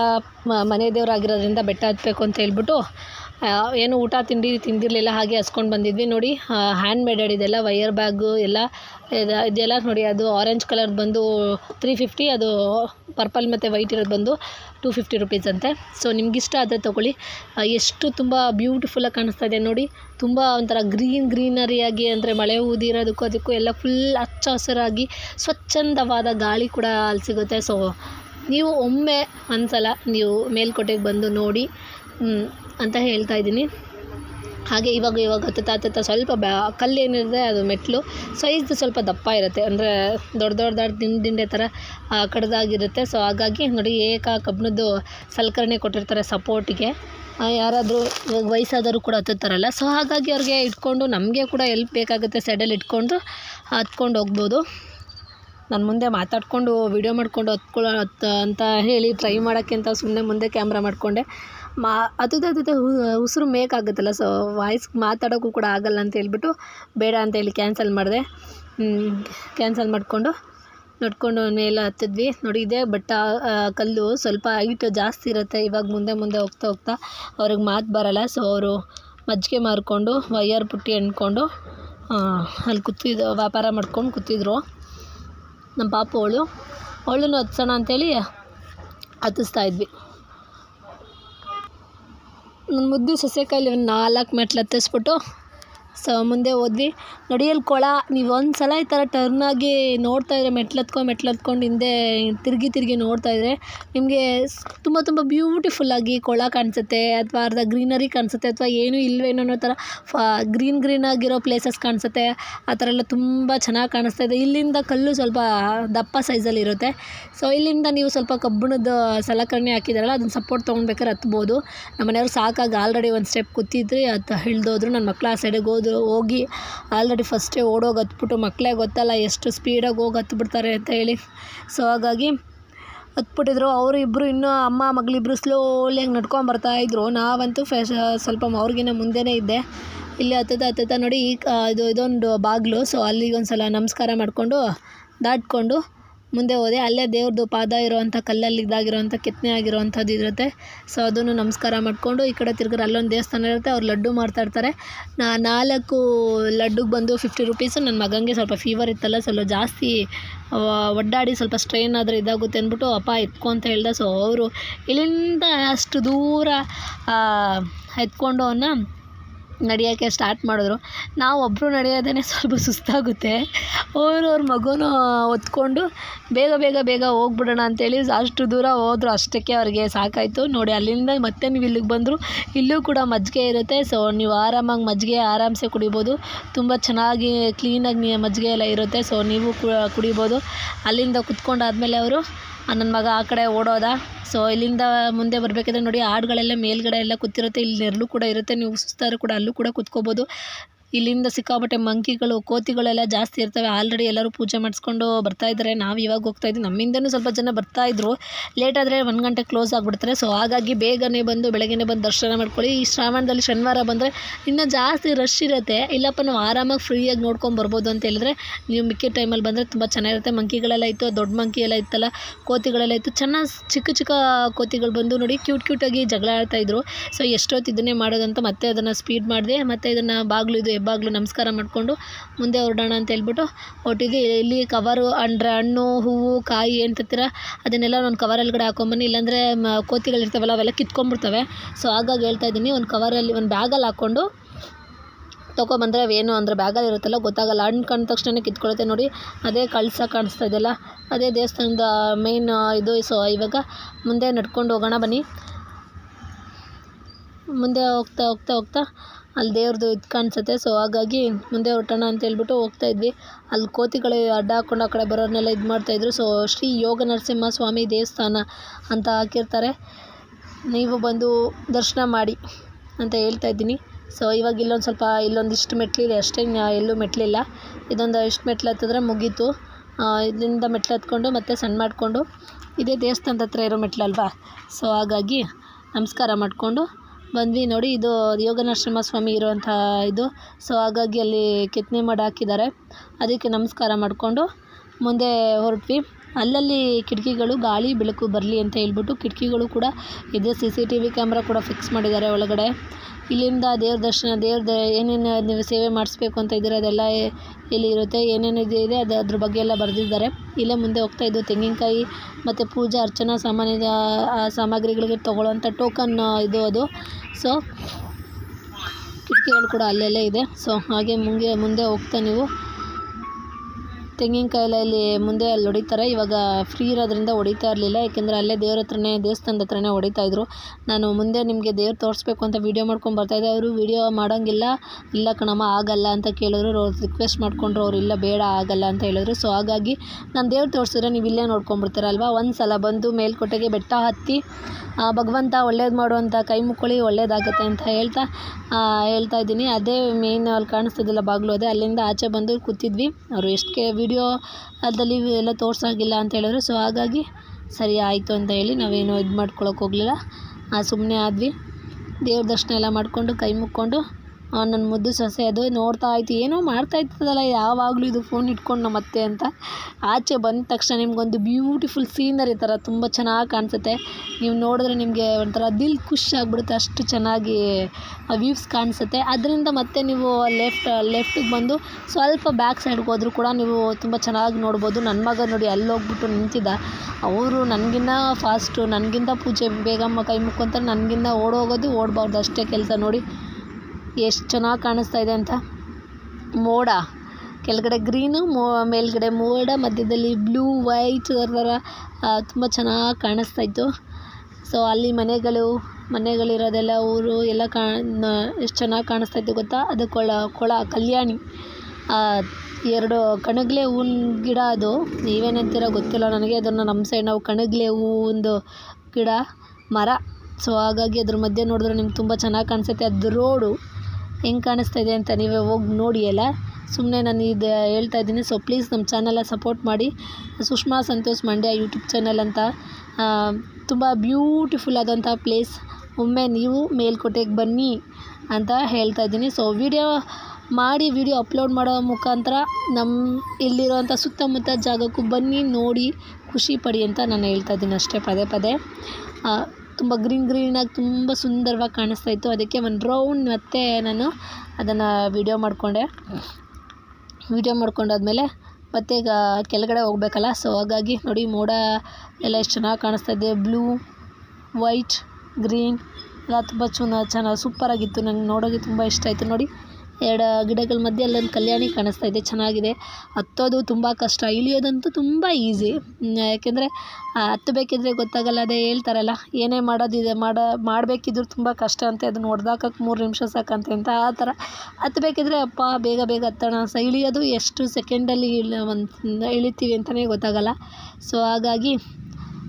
ಮನೆ ದೇವರಾಗಿರೋದ್ರಿಂದ ಬೆಟ್ಟ ಹತ್ತಬೇಕು ಅಂತ ಹೇಳ್ಬಿಟ್ಟು ಏನು ಊಟ ತಿಂಡಿ ತಿಂದಿರಲಿಲ್ಲ, ಹಾಗೆ ಹಸ್ಕೊಂಡು ಬಂದಿದ್ವಿ. ನೋಡಿ ಹ್ಯಾಂಡ್ ಮೇಡೆಡ್ ಇದೆಲ್ಲ ವೈಯರ್ ಬ್ಯಾಗು ಎಲ್ಲ, ಇದು- ಇದೆಲ್ಲ ನೋಡಿ, ಅದು ಆರೆಂಜ್ ಕಲರ್ ಬಂದು ತ್ರೀ ಫಿಫ್ಟಿ ಅದು ಪರ್ಪಲ್ ಮತ್ತು ವೈಟ್ ಇರೋದು ಬಂದು ಟೂ ಫಿಫ್ಟಿ ರುಪೀಸ್ ಅಂತೆ. ಸೊ ನಿಮ್ಗೆ ಇಷ್ಟ ಆದರೆ ತೊಗೊಳ್ಳಿ. ಎಷ್ಟು ತುಂಬ ಬ್ಯೂಟಿಫುಲ್ಲಾಗಿ ಕಾಣಿಸ್ತಾ ಇದೆ ನೋಡಿ. ತುಂಬ ಒಂಥರ ಗ್ರೀನ್ ಗ್ರೀನರಿಯಾಗಿ ಅಂದರೆ ಮಳೆ ಊದಿರೋದಕ್ಕೂ ಅದಕ್ಕೂ ಎಲ್ಲ ಫುಲ್ ಹಚ್ಚ ಹಸಿರಾಗಿ ಸ್ವಚ್ಛಂದವಾದ ಗಾಳಿ ಕೂಡ ಅಲ್ಲಿ ಸಿಗುತ್ತೆ. ಸೊ ನೀವು ಒಮ್ಮೆ ಒಂದ್ಸಲ ನೀವು ಮೇಲ್ಕೋಟೆಗೆ ಬಂದು ನೋಡಿ. ಅಂತ ಹೇಳ್ತಾ ಇದ್ದೀನಿ. ಹಾಗೆ ಇವಾಗ ಇವಾಗ ಹತ್ತುತ್ತಾ ಹತ್ತುತ್ತಾ ಸ್ವಲ್ಪ ಬ್ಯಾ ಕಲ್ಲು ಏನಿದೆ ಅದು ಮೆಟ್ಲು ಸೈಜ್ದು ಸ್ವಲ್ಪ ದಪ್ಪ ಇರುತ್ತೆ. ಅಂದರೆ ದೊಡ್ಡ ದೊಡ್ಡ ದಿಂಡ ದಿಂಡೆ ಥರ ಕಡ್ದಾಗಿರುತ್ತೆ. ಸೊ ಹಾಗಾಗಿ ನೋಡಿ, ಏಕ ಕಬ್ಬಿಣದ್ದು ಸಲಕರಣೆ ಕೊಟ್ಟಿರ್ತಾರೆ ಸಪೋರ್ಟಿಗೆ. ಯಾರಾದರೂ ಇವಾಗ ವಯಸ್ಸಾದವರು ಕೂಡ ಹತ್ತುತ್ತಾರಲ್ಲ ಸೊ ಹಾಗಾಗಿ ಅವ್ರಿಗೆ ಇಟ್ಕೊಂಡು ನಮಗೆ ಕೂಡ ಎಲ್ಪ್ ಬೇಕಾಗುತ್ತೆ ಸೈಡಲ್ಲಿ ಇಟ್ಕೊಂಡು ಹತ್ಕೊಂಡು ಹೋಗ್ಬೋದು. ನಾನು ಮುಂದೆ ಮಾತಾಡಿಕೊಂಡು ವೀಡಿಯೋ ಮಾಡ್ಕೊಂಡು ಹತ್ಕೊಳ್ಳೋ ಅಂತ ಹೇಳಿ ಟ್ರೈ ಮಾಡೋಕ್ಕಿಂತ ಸುಮ್ಮನೆ ಮುಂದೆ ಕ್ಯಾಮ್ರಾ ಮಾಡಿಕೊಂಡೆ. ಮಾ, ಅದು ಹತ್ತುತ್ತಾ ಉಸಿರು ಮೇಕಾಗುತ್ತಲ್ಲ ಸೊ ವಾಯ್ಸ್ ಮಾತಾಡೋಕ್ಕೂ ಕೂಡ ಆಗಲ್ಲ ಅಂತ ಹೇಳ್ಬಿಟ್ಟು ಬೇಡ ಅಂತ ಹೇಳಿ ಕ್ಯಾನ್ಸಲ್ ಮಾಡಿದೆ. ಕ್ಯಾನ್ಸಲ್ ಮಾಡಿಕೊಂಡು ನಡ್ಕೊಂಡು ಮೇಲೆ ಹತ್ತಿದ್ವಿ. ನೋಡಿ, ಇದೇ ಕಲ್ಲು ಸ್ವಲ್ಪ ಐಟು ಜಾಸ್ತಿ ಇರುತ್ತೆ. ಇವಾಗ ಮುಂದೆ ಮುಂದೆ ಹೋಗ್ತಾ ಹೋಗ್ತಾ ಅವ್ರಿಗೆ ಮಾತು ಬರಲ್ಲ. ಸೊ ಅವರು ಮಜ್ಜಿಗೆ ಮಾರಿಕೊಂಡು ವೈಯರ್ ಪುಟ್ಟಿ ಅಂದ್ಕೊಂಡು ಅಲ್ಲಿ ಕೂತಿದ್ದು ವ್ಯಾಪಾರ ಮಾಡ್ಕೊಂಡು ಕೂತಿದ್ರು. ನಮ್ಮ ಪಾಪು ಅವಳು. ಅವಳನ್ನು ಹತ್ಸೋಣ ಅಂತೇಳಿ ಹತ್ತಿಸ್ತಾ ಇದ್ವಿ. ನನ್ನ ಮುದ್ದು ಸೊಸೆ ಕೈಲಿ ಒಂದು ನಾಲ್ಕು ಮೆಟ್ಲು ಹತ್ತಿಸ್ಬಿಟ್ಟು ಸೊ, ಮುಂದೆ ಹೋದ್ವಿ. ನೋಡಿ ಅಲ್ಲಿ ಕೊಳ ನೀವು ಒಂದು ಸಲ ಈ ಥರ ಟರ್ನ್ ಆಗಿ ನೋಡ್ತಾ ಇದ್ರೆ ಮೆಟ್ಲು ಹತ್ಕೊಂಡು ಮೆಟ್ಲು ಹತ್ಕೊಂಡು ಹಿಂದೆ ತಿರುಗಿ ತಿರುಗಿ ನೋಡ್ತಾ ಇದ್ರೆ, ನಿಮಗೆ ತುಂಬ ತುಂಬ ಬ್ಯೂಟಿಫುಲ್ಲಾಗಿ ಕೊಳ ಕಾಣಿಸುತ್ತೆ, ಅಥವಾ ಅರ್ಧ ಗ್ರೀನರಿ ಕಾಣಿಸುತ್ತೆ, ಅಥವಾ ಏನೂ ಇಲ್ವೇನೋ ಅನ್ನೋ ಥರ ಫಾ ಗ್ರೀನ್ ಗ್ರೀನ್ ಆಗಿರೋ ಪ್ಲೇಸಸ್ ಕಾಣಿಸುತ್ತೆ. ಆ ಥರ ಎಲ್ಲ ತುಂಬ ಚೆನ್ನಾಗಿ ಕಾಣಿಸ್ತಾ ಇದೆ. ಇಲ್ಲಿಂದ ಕಲ್ಲು ಸ್ವಲ್ಪ ದಪ್ಪ ಸೈಜಲ್ಲಿ ಇರುತ್ತೆ. ಸೊ ಇಲ್ಲಿಂದ ನೀವು ಸ್ವಲ್ಪ ಕಬ್ಬಿಣದ ಸಲಕರಣೆ ಹಾಕಿದಾರಲ್ಲ, ಅದನ್ನ ಸಪೋರ್ಟ್ ತೊಗೊಳ್ಬೇಕಾದ್ರೆ ಹತ್ಬೋದು. ನಮ್ಮ ಮನೆಯವ್ರು ಸಾಕಾಗಿ ಆಲ್ರೆಡಿ ಒಂದು ಸ್ಟೆಪ್ ಕೂತಿದ್ರಿ ಅದು ಇಳ್ದೋದ್ರು ನನ್ನ ಮಕ್ಕಳು ಆ ಸೈಡಿಗೆ ಹೋದ್ರು. ಹೋಗಿ ಆಲ್ರೆಡಿ ಫಸ್ಟೇ ಓಡೋಗಿ ಹತ್ಬಿಟ್ಟು ಮಕ್ಕಳೇ ಗೊತ್ತಲ್ಲ ಎಷ್ಟು ಸ್ಪೀಡಾಗಿ ಹೋಗಿ ಹತ್ಬಿಡ್ತಾರೆ ಅಂತ ಹೇಳಿ. ಸೊ ಹಾಗಾಗಿ ಹತ್ಬಿಟ್ಟಿದ್ರು. ಅವರು ಇಬ್ಬರು ಇನ್ನೂ ಅಮ್ಮ ಮಗಳಿಬ್ರು ಸ್ಲೋಲಿಯಾಗಿ ನಡ್ಕೊಂಡು ಬರ್ತಾಯಿದ್ರು ನಾವಂತೂ ಫೆಸ್ ಸ್ವಲ್ಪ ಅವ್ರಿಗಿನ್ನ ಮುಂದೆನೇ ಇದ್ದೆ. ಇಲ್ಲಿ ಹತ್ತುತ್ತಾ ಹತ್ತುತ್ತಾ ನೋಡಿ ಈ ಇದು, ಇದೊಂದು ಬಾಗಿಲು. ಸೊ ಅಲ್ಲಿಗೆ ಒಂದು ಸಲ ನಮಸ್ಕಾರ ಮಾಡಿಕೊಂಡು ದಾಟ್ಕೊಂಡು ಮುಂದೆ ಹೋದೆ. ಅಲ್ಲೇ ದೇವ್ರದ್ದು ಪಾದ ಇರುವಂಥ ಕಲ್ಲಲ್ಲಿ ಇದಾಗಿರುವಂಥ ಕೆತ್ತನೆ ಆಗಿರುವಂಥದ್ದು ಇರುತ್ತೆ. ಸೊ, ಅದನ್ನು ನಮಸ್ಕಾರ ಮಾಡಿಕೊಂಡು ಈ ಕಡೆ ತಿರ್ಗರ ಅಲ್ಲೊಂದು ದೇವಸ್ಥಾನ ಇರುತ್ತೆ, ಅವ್ರು ಲಡ್ಡು ಮಾಡ್ತಾ ಇರ್ತಾರೆ. ನಾ, ನಾಲ್ಕು ಲಡ್ಡುಗೆ ಬಂದು ಫಿಫ್ಟಿ ರುಪೀಸು ನನ್ನ ಮಗನಿಗೆ ಸ್ವಲ್ಪ ಫೀವರ್ ಇತ್ತಲ್ಲ, ಸ್ವಲ್ಪ ಜಾಸ್ತಿ ಒಡ್ಡಾಡಿ ಸ್ವಲ್ಪ ಸ್ಟ್ರೈನ್ ಆದರೆ ಇದಾಗುತ್ತೆ ಅಂದ್ಬಿಟ್ಟು, ಅಪ್ಪ, ಎತ್ಕೊ ಅಂತ ಹೇಳ್ದೆ. ಸೊ, ಅವರು ಇಲ್ಲಿಂದ ಅಷ್ಟು ದೂರ ಎತ್ಕೊಂಡು ಅವನ್ನ ನಡೆಯೋಕ್ಕೆ ಸ್ಟಾರ್ಟ್ ಮಾಡಿದ್ರು. ನಾವು ಒಬ್ಬರು ನಡೆಯೋದೇ ಸ್ವಲ್ಪ ಸುಸ್ತಾಗುತ್ತೆ. ಅವರು ಅವ್ರ ಮಗುನೂ ಹೊತ್ಕೊಂಡು ಬೇಗ ಬೇಗ ಬೇಗ ಹೋಗ್ಬಿಡೋಣ ಅಂತೇಳಿ ಅಷ್ಟು ದೂರ ಹೋದ್ರು. ಅಷ್ಟಕ್ಕೆ ಅವ್ರಿಗೆ ಸಾಕಾಯಿತು. ನೋಡಿ, ಅಲ್ಲಿಂದ ಮತ್ತೆ ನೀವು ಇಲ್ಲಿಗೆ ಬಂದರು, ಇಲ್ಲೂ ಕೂಡ ಮಜ್ಜಿಗೆ ಇರುತ್ತೆ. ಸೊ ನೀವು ಆರಾಮಾಗಿ ಮಜ್ಜಿಗೆ ಆರಾಮ್ಸೆ ಕುಡಿಬೋದು. ತುಂಬ ಚೆನ್ನಾಗಿ ಕ್ಲೀನಾಗಿ ಮಜ್ಜಿಗೆ ಎಲ್ಲ ಇರುತ್ತೆ. ಸೊ ನೀವು ಕುಡಿಬೋದು. ಅಲ್ಲಿಂದ ಕುತ್ಕೊಂಡಾದ್ಮೇಲೆ ಅವರು ನನ್ನ ಮಗ ಆ ಕಡೆ ಓಡೋದ. ಸೊ ಇಲ್ಲಿಂದ ಮುಂದೆ ಬರಬೇಕಿದ್ರೆ ನೋಡಿ ಹಾಡುಗಳೆಲ್ಲ ಮೇಲ್ಗಡೆ ಎಲ್ಲ ಕೂತಿರುತ್ತೆ. ಇಲ್ಲಿ ನೆರಳು ಕೂಡ ಇರುತ್ತೆ. ನೀವು ಸುಸ್ತಾದ್ರೂ ಕೂಡ ಅಲ್ಲೂ ಕೂಡ ಕೂತ್ಕೋಬೋದು. ಇಲ್ಲಿಂದ ಸಿಕ್ಕಾಪಟ್ಟೆ ಮಂಕಿಗಳು, ಕೋತಿಗಳೆಲ್ಲ ಜಾಸ್ತಿ ಇರ್ತವೆ. ಆಲ್ರೆಡಿ ಎಲ್ಲರೂ ಪೂಜೆ ಮಾಡಿಸ್ಕೊಂಡು ಬರ್ತಾ ಇದ್ದಾರೆ. ನಾವು ಇವಾಗ ಹೋಗ್ತಾ ಇದ್ವಿ. ನಮ್ಮಿಂದನೂ ಸ್ವಲ್ಪ ಜನ ಬರ್ತಾ ಇದ್ರು. ಲೇಟ್ ಆದರೆ ಒಂದು ಗಂಟೆ ಕ್ಲೋಸ್ ಆಗಿಬಿಡ್ತಾರೆ. ಸೊ ಹಾಗಾಗಿ ಬೇಗನೆ ಬಂದು ಬೆಳಗ್ಗೆನೇ ಬಂದು ದರ್ಶನ ಮಾಡ್ಕೊಳ್ಳಿ. ಈ ಶ್ರಾವಣದಲ್ಲಿ ಶನಿವಾರ ಬಂದರೆ ಇನ್ನೂ ಜಾಸ್ತಿ ರಶ್ ಇರುತ್ತೆ. ಇಲ್ಲಪ್ಪ, ನಾವು ಆರಾಮಾಗಿ ಫ್ರೀಯಾಗಿ ನೋಡ್ಕೊಂಡು ಬರ್ಬೋದು ಅಂತ ಹೇಳಿದ್ರೆ ನೀವು ಮಿಕ್ಕಿದ ಟೈಮಲ್ಲಿ ಬಂದರೆ ತುಂಬ ಚೆನ್ನಾಗಿರುತ್ತೆ. ಮಂಕಿಗಳೆಲ್ಲ ಇತ್ತು. ದೊಡ್ಡ ಮಂಕಿ ಎಲ್ಲ ಇತ್ತಲ್ಲ, ಕೋತಿಗಳೆಲ್ಲ ಇತ್ತು. ಚೆನ್ನಾಗಿ ಚಿಕ್ಕ ಚಿಕ್ಕ ಕೋತಿಗಳು ಬಂದು ನೋಡಿ ಕ್ಯೂಟ್ ಕ್ಯೂಟಾಗಿ ಜಗಳ ಆಡ್ತಾಯಿದ್ರು ಸೊ ಎಷ್ಟೊತ್ತು ಇದನ್ನೇ ಮಾಡೋದಂತ ಮತ್ತೆ ಅದನ್ನು ಸ್ಪೀಡ್ ಮಾಡಿದೆ, ಮತ್ತು ಇದನ್ನು ಬಾಗಿಲು ಇದು ಹೆಬ್ಬಾಗ್ಲು ನಮಸ್ಕಾರ ಮಾಡಿಕೊಂಡು ಮುಂದೆ ಹೊರಡೋಣ ಅಂತ ಹೇಳ್ಬಿಟ್ಟು ಒಟ್ಟಿಗೆ ಇಲ್ಲಿ ಕವರು ಅಂದರೆ ಹಣ್ಣು, ಹೂವು, ಕಾಯಿ ಏನು ತತ್ತೀರ ಅದನ್ನೆಲ್ಲ ಒಂದು ಕವರೊಳಗಡೆ ಹಾಕೊಂಬನ್ನಿ. ಇಲ್ಲಾಂದರೆ ಕೋತಿಗಳಿರ್ತಾವಲ್ಲ ಅವೆಲ್ಲ ಕಿತ್ಕೊಂಡ್ಬಿಡ್ತವೆ. ಸೊ ಹಾಗಾಗಿ ಹೇಳ್ತಾ ಇದ್ದೀನಿ, ಒಂದು ಕವರಲ್ಲಿ, ಒಂದು ಬ್ಯಾಗಲ್ಲಿ ಹಾಕ್ಕೊಂಡು ತೊಗೊಬಂದರೆ ಅವೇನು ಅಂದರೆ ಬ್ಯಾಗಲ್ಲಿ ಇರುತ್ತಲ್ಲ, ಗೊತ್ತಾಗಲ್ಲ. ಹಣ್ಣು ಕಂಡ ತಕ್ಷಣ ಕಿತ್ಕೊಳ್ಳುತ್ತೆ ನೋಡಿ. ಅದೇ ಕಳಸ ಕಾಣಿಸ್ತಾ ಇದೆಯಲ್ಲ ಅದೇ ದೇವಸ್ಥಾನದ ಮೇಯ್ನ್ ಇದು ಸೊ ಇವಾಗ ಮುಂದೆ ನಡ್ಕೊಂಡು ಹೋಗೋಣ ಬನ್ನಿ. ಮುಂದೆ ಹೋಗ್ತಾ ಹೋಗ್ತಾ ಹೋಗ್ತಾ ಅಲ್ಲಿ ದೇವ್ರದ್ದು ಇದು ಕಾಣಿಸುತ್ತೆ. ಸೊ ಹಾಗಾಗಿ ಮುಂದೆ ಹೊರಟೋಣ ಅಂತ ಹೇಳ್ಬಿಟ್ಟು ಹೋಗ್ತಾ ಇದ್ವಿ. ಅಲ್ಲಿ ಕೋತಿಗಳು ಅಡ್ಡ ಹಾಕೊಂಡು ಆ ಕಡೆ ಬರೋರನ್ನೆಲ್ಲ ಇದು ಮಾಡ್ತಾಯಿದ್ರು ಸೊ ಶ್ರೀ ಯೋಗ ನರಸಿಂಹ ಸ್ವಾಮಿ ದೇವಸ್ಥಾನ ಅಂತ ಹಾಕಿರ್ತಾರೆ. ನೀವು ಬಂದು ದರ್ಶನ ಮಾಡಿ ಅಂತ ಹೇಳ್ತಾ ಇದ್ದೀನಿ. ಸೊ ಇವಾಗ ಇಲ್ಲೊಂದು ಸ್ವಲ್ಪ ಇಲ್ಲೊಂದಿಷ್ಟು ಮೆಟ್ಲಿದೆ. ಅಷ್ಟೇ ಎಲ್ಲೂ ಮೆಟ್ಲಿಲ್ಲ. ಇದೊಂದು ಇಷ್ಟು ಮೆಟ್ಲು ಹತ್ತಿದ್ರೆ ಮುಗೀತು. ಇದರಿಂದ ಮೆಟ್ಲು ಹತ್ಕೊಂಡು ಮತ್ತೆ ಸಣ್ಣ ಮಾಡಿಕೊಂಡು ಇದೇ ದೇವಸ್ಥಾನದ ಹತ್ರ ಇರೋ ಮೆಟ್ಲಲ್ವಾ ಸೊ ಹಾಗಾಗಿ ನಮಸ್ಕಾರ ಮಾಡಿಕೊಂಡು ಬಂದ್ವಿ ನೋಡಿ, ಇದು ಯೋಗ ನರಸಿಂಹ ಸ್ವಾಮಿ ಇರುವಂಥ ಇದು. ಸೊ ಹಾಗಾಗಿ ಅಲ್ಲಿ ಕೆತ್ತನೆ ಮಾಡಿ ಹಾಕಿದ್ದಾರೆ. ಅದಕ್ಕೆ ನಮಸ್ಕಾರ ಮಾಡಿಕೊಂಡು ಮುಂದೆ ಹೊರಟ್ವಿ. ಅಲ್ಲಲ್ಲಿ ಕಿಟಕಿಗಳು, ಗಾಳಿ, ಬೆಳಕು ಬರಲಿ ಅಂತ ಹೇಳ್ಬಿಟ್ಟು ಕಿಟಕಿಗಳು ಕೂಡ ಇದೆ. C C T V camera ಕೂಡ ಫಿಕ್ಸ್ ಮಾಡಿದ್ದಾರೆ ಒಳಗಡೆ. ಇಲ್ಲಿಂದ ದೇವ್ರ ದರ್ಶನ, ದೇವ್ರದ ಏನೇನು ನೀವು ಸೇವೆ ಮಾಡಿಸ್ಬೇಕು ಅಂತ ಇದ್ದೀರ ಅದೆಲ್ಲ ಇಲ್ಲಿ ಇರುತ್ತೆ, ಏನೇನು ಇದು ಅದು ಅದ್ರ ಬಗ್ಗೆ ಎಲ್ಲ ಬರೆದಿದ್ದಾರೆ. ಇಲ್ಲೇ ಮುಂದೆ ಹೋಗ್ತಾ ಇದ್ದು ತೆಂಗಿನಕಾಯಿ ಮತ್ತು ಪೂಜಾ ಅರ್ಚನಾ ಸಾಮಾನ್ಯ ಸಾಮಗ್ರಿಗಳಿಗೆ ತೊಗೊಳ್ಳೋಂಥ ಟೋಕನ್ ಇದು ಅದು. ಸೊ ಕಿಟಕಿಗಳು ಕೂಡ ಅಲ್ಲೆಲ್ಲೇ ಇದೆ. ಸೊ ಹಾಗೆ ಮುಂಗೆ ಮುಂದೆ ಹೋಗ್ತಾ ನೀವು. ತೆಂಗಿನಕಾಯಿ ಎಲ್ಲ ಇಲ್ಲಿ ಮುಂದೆ ಅಲ್ಲಿ ಹೊಡಿತಾರೆ. ಇವಾಗ ಫ್ರೀ ಇರೋದ್ರಿಂದ ಹೊಡಿತಾ ಇರಲಿಲ್ಲ. ಯಾಕೆಂದರೆ ಅಲ್ಲೇ ದೇವ್ರ ಹತ್ರನೇ, ದೇವಸ್ಥಾನದ ಹತ್ರನೇ ಹೊಡಿತಾಯಿದ್ರು ನಾನು ಮುಂದೆ ನಿಮಗೆ ದೇವ್ರು ತೋರಿಸ್ಬೇಕು ಅಂತ ವೀಡಿಯೋ ಮಾಡ್ಕೊಂಡು ಬರ್ತಾಯಿದ್ದೆ ಅವರು ವೀಡಿಯೋ ಮಾಡೋಂಗಿಲ್ಲ. ಇಲ್ಲ ಕಣಮ್ಮ, ಆಗಲ್ಲ ಅಂತ ಕೇಳಿದ್ರು. ರಿಕ್ವೆಸ್ಟ್ ಮಾಡಿಕೊಂಡ್ರು. ಅವ್ರು, ಇಲ್ಲ, ಬೇಡ, ಆಗಲ್ಲ ಅಂತ ಹೇಳಿದ್ರು. ಸೊ ಹಾಗಾಗಿ ನಾನು ದೇವ್ರು ತೋರಿಸಿದ್ರೆ ನೀವು ಇಲ್ಲೇ ನೋಡ್ಕೊಂಡ್ಬಿಡ್ತೀರಲ್ವ? ಒಂದು ಸಲ ಬಂದು ಮೇಲ್ಕೋಟೆಗೆ ಬೆಟ್ಟ ಹತ್ತಿ ಭಗವಂತ ಒಳ್ಳೇದು ಮಾಡುವಂಥ ಕೈ ಮುಕ್ಕೊಳ್ಳಿ ಒಳ್ಳೇದಾಗುತ್ತೆ ಅಂತ ಹೇಳ್ತಾ ಹೇಳ್ತಾ ಇದ್ದೀನಿ. ಅದೇ ಮೇನ್ ಅಲ್ಲಿ ಕಾಣಿಸ್ತಿದ್ದಿಲ್ಲ ಬಾಗಿಲು ಅದೇ. ಅಲ್ಲಿಂದ ಆಚೆ ಬಂದು ಕೂತಿದ್ವಿ. ಅವರು ಎಷ್ಟು ಕೆ ವಿಡಿಯೋ ಅದಲ್ಲಿ ಎಲ್ಲ ತೋರ್ಸೋಂಗಿಲ್ಲ ಅಂತ ಹೇಳಿದ್ರು. ಸೊ ಹಾಗಾಗಿ ಸರಿ ಆಯಿತು ಅಂತ ಹೇಳಿ ನಾವೇನು ಇದು ಮಾಡ್ಕೊಳಕ್ಕೆ ಹೋಗಲಿಲ್ಲ ಸುಮ್ಮನೆ ಆದ್ವಿ. ದೇವ್ರ ದರ್ಶನ ಎಲ್ಲ ಮಾಡಿಕೊಂಡು ಕೈ ಮುಕ್ಕೊಂಡು ನನ್ನ ಮುದ್ದು ಸೊಸೆ, ಅದು ನೋಡ್ತಾ ಇತ್ತು ಏನೋ ಮಾಡ್ತಾ ಇರ್ತದಲ್ಲ ಯಾವಾಗಲೂ ಇದು ಫೋನ್ ಇಟ್ಕೊಂಡು ನಮ್ಮ ಅಂತ. ಆಚೆ ಬಂದ ತಕ್ಷಣ ನಿಮಗೊಂದು ಬ್ಯೂಟಿಫುಲ್ ಸೀನರಿ ಥರ ತುಂಬ ಚೆನ್ನಾಗಿ ಕಾಣಿಸುತ್ತೆ. ನೀವು ನೋಡಿದ್ರೆ ನಿಮಗೆ ಒಂಥರ ದಿಲ್ ಖುಷಿ ಆಗಿಬಿಡುತ್ತೆ, ಅಷ್ಟು ಚೆನ್ನಾಗಿ ವ್ಯೂವ್ಸ್ ಕಾಣಿಸುತ್ತೆ. ಅದರಿಂದ ಮತ್ತೆ ನೀವು ಲೆಫ್ಟ್ ಲೆಫ್ಟಿಗೆ ಬಂದು ಸ್ವಲ್ಪ ಬ್ಯಾಕ್ ಸೈಡ್ಗೆ ಹೋದರೂ ಕೂಡ ನೀವು ತುಂಬ ಚೆನ್ನಾಗಿ ನೋಡ್ಬೋದು. ನನ್ನ ಮಗ ನೋಡಿ ಅಲ್ಲಿ ಹೋಗ್ಬಿಟ್ಟು ನಿಂತಿದ್ದ. ಅವರು ನನಗಿನ್ನ ಫಾಸ್ಟು ನನಗಿಂತ ಪೂಜೆ, ಬೇಗಮ್ಮ ಕೈ ಮುಕ್ಕೊಂತಾರೆ ನನಗಿನ್ನ ಓಡೋಗೋದು ಓಡಬಾರ್ದು. ಅಷ್ಟೇ ಕೆಲಸ ನೋಡಿ ಎಷ್ಟು ಚೆನ್ನಾಗಿ ಕಾಣಿಸ್ತಾ ಇದೆ ಅಂತ. ಮೋಡ, ಕೆಳಗಡೆ ಗ್ರೀನು ಮೋ, ಮೇಲ್ಗಡೆ ಮೋಡ, ಮಧ್ಯದಲ್ಲಿ ಬ್ಲೂ ವೈಟ್ ಥರ ತುಂಬ ಚೆನ್ನಾಗಿ ಕಾಣಿಸ್ತಾ ಇತ್ತು. ಸೊ ಅಲ್ಲಿ ಮನೆಗಳು ಮನೆಗಳಿರೋದೆಲ್ಲ ಊರು ಎಲ್ಲ ಕಾಣ್ ಎಷ್ಟು ಚೆನ್ನಾಗಿ ಕಾಣಿಸ್ತಾ ಇತ್ತು ಗೊತ್ತಾ? ಅದು ಕೊಳ ಕೊಳ, ಕಲ್ಯಾಣಿ. ಎರಡು ಕಣಗ್ಲೆ ಹೂವಿನ ಗಿಡ ಅದು. ನೀವೇನಂತೀರ ಗೊತ್ತಿಲ್ಲ ನನಗೆ, ಅದನ್ನು ನಮ್ಮ ಸೈಡ್ ನಾವು ಕಣಗ್ಲೆ ಒಂದು ಗಿಡ, ಮರ. ಸೊ ಹಾಗಾಗಿ ಅದ್ರ ಮಧ್ಯೆ ನೋಡಿದ್ರೆ ನಿಮ್ಗೆ ತುಂಬ ಚೆನ್ನಾಗಿ ಕಾಣಿಸುತ್ತೆ. ಅದು ರೋಡು ಹೆಂಗೆ ಕಾಣಿಸ್ತಾ ಇದೆ ಅಂತ ನೀವೇ ಹೋಗಿ ನೋಡಿ ಎಲ್ಲ. ಸುಮ್ಮನೆ ನಾನು ಇದು ಹೇಳ್ತಾ ಇದ್ದೀನಿ. ಸೊ ಪ್ಲೀಸ್ ನಮ್ಮ ಚಾನಲ್ನ ಸಪೋರ್ಟ್ ಮಾಡಿ. ಸುಷ್ಮಾ ಸಂತೋಷ್ ಮಂಡ್ಯ ಯೂಟ್ಯೂಬ್ ಚಾನಲ್ ಅಂತ. ತುಂಬ ಬ್ಯೂಟಿಫುಲ್ ಆದಂಥ ಪ್ಲೇಸ್ ಒಮ್ಮೆ ನೀವು ಮೇಲ್ಕೋಟೆಗೆ ಬನ್ನಿ ಅಂತ ಹೇಳ್ತಾ ಇದ್ದೀನಿ. ಸೊ ವಿಡಿಯೋ ಮಾಡಿ ವಿಡಿಯೋ ಅಪ್ಲೋಡ್ ಮಾಡೋ ಮುಖಾಂತರ ನಮ್ಮ ಇಲ್ಲಿರೋವಂಥ ಸುತ್ತಮುತ್ತ ಜಾಗಕ್ಕೂ ಬನ್ನಿ, ನೋಡಿ, ಖುಷಿ ಪಡಿ ಅಂತ ನಾನು ಹೇಳ್ತಾ ಇದ್ದೀನಿ ಅಷ್ಟೇ, ಪದೇ ಪದೇ. ತುಂಬ ಗ್ರೀನ್ ಗ್ರೀನಾಗಿ ತುಂಬ ಸುಂದರವಾಗಿ ಕಾಣಿಸ್ತಾ ಇತ್ತು. ಅದಕ್ಕೆ ಒಂದು ರೌಂಡ್ ಮತ್ತೆ ನಾನು ಅದನ್ನು ವಿಡಿಯೋ ಮಾಡಿಕೊಂಡೆ. ವಿಡಿಯೋ ಮಾಡ್ಕೊಂಡಾದ್ಮೇಲೆ ಮತ್ತೆ ಈಗ ಕೆಳಗಡೆ ಹೋಗಬೇಕಲ್ಲ ಸೊ ಹಾಗಾಗಿ ನೋಡಿ ಮೋಡ ಎಲ್ಲ ಎಷ್ಟು ಚೆನ್ನಾಗಿ ಕಾಣಿಸ್ತಾ ಇದೆ. ಬ್ಲೂ ವೈಟ್ ಗ್ರೀನ್ ಎಲ್ಲ ತುಂಬ ಚುನ ಚೆನ್ನಾಗಿ ಸೂಪರಾಗಿತ್ತು ನನಗೆ ನೋಡೋಕ್ಕೆ ತುಂಬ ಇಷ್ಟ ಆಯಿತು. ನೋಡಿ ಎರಡು ಗಿಡಗಳ ಮಧ್ಯೆ ಅಲ್ಲೊಂದು ಕಲ್ಯಾಣಿ ಕಾಣಿಸ್ತಾ ಇದೆ, ಚೆನ್ನಾಗಿದೆ. ಹತ್ತೋದು ತುಂಬ ಕಷ್ಟ, ಇಳಿಯೋದಂತೂ ತುಂಬ ಈಸಿ ಯಾಕೆಂದರೆ ಹತ್ತಬೇಕಿದ್ರೆ ಗೊತ್ತಾಗಲ್ಲ, ಅದೇ ಹೇಳ್ತಾರಲ್ಲ, ಏನೇ ಮಾಡೋದಿದೆ ಮಾಡೋ, ಮಾಡಬೇಕಿದ್ರು ತುಂಬ ಕಷ್ಟ ಅಂತೆ ಅದನ್ನ ಹೊಡೆದಾಕಕ್ಕೆ ಮೂರು ನಿಮಿಷ ಸಾಕಂತೆ ಅಂತ ಆ ಥರ. ಹತ್ತಬೇಕಿದ್ರೆ ಅಪ್ಪ, ಬೇಗ ಬೇಗ ಹತ್ತೋಣ ಸ ಇಳಿಯೋದು ಎಷ್ಟು ಸೆಕೆಂಡಲ್ಲಿ ಇಳಿ, ಒಂದು, ಇಳಿತೀವಿ ಅಂತಲೇ ಗೊತ್ತಾಗಲ್ಲ. ಸೊ ಹಾಗಾಗಿ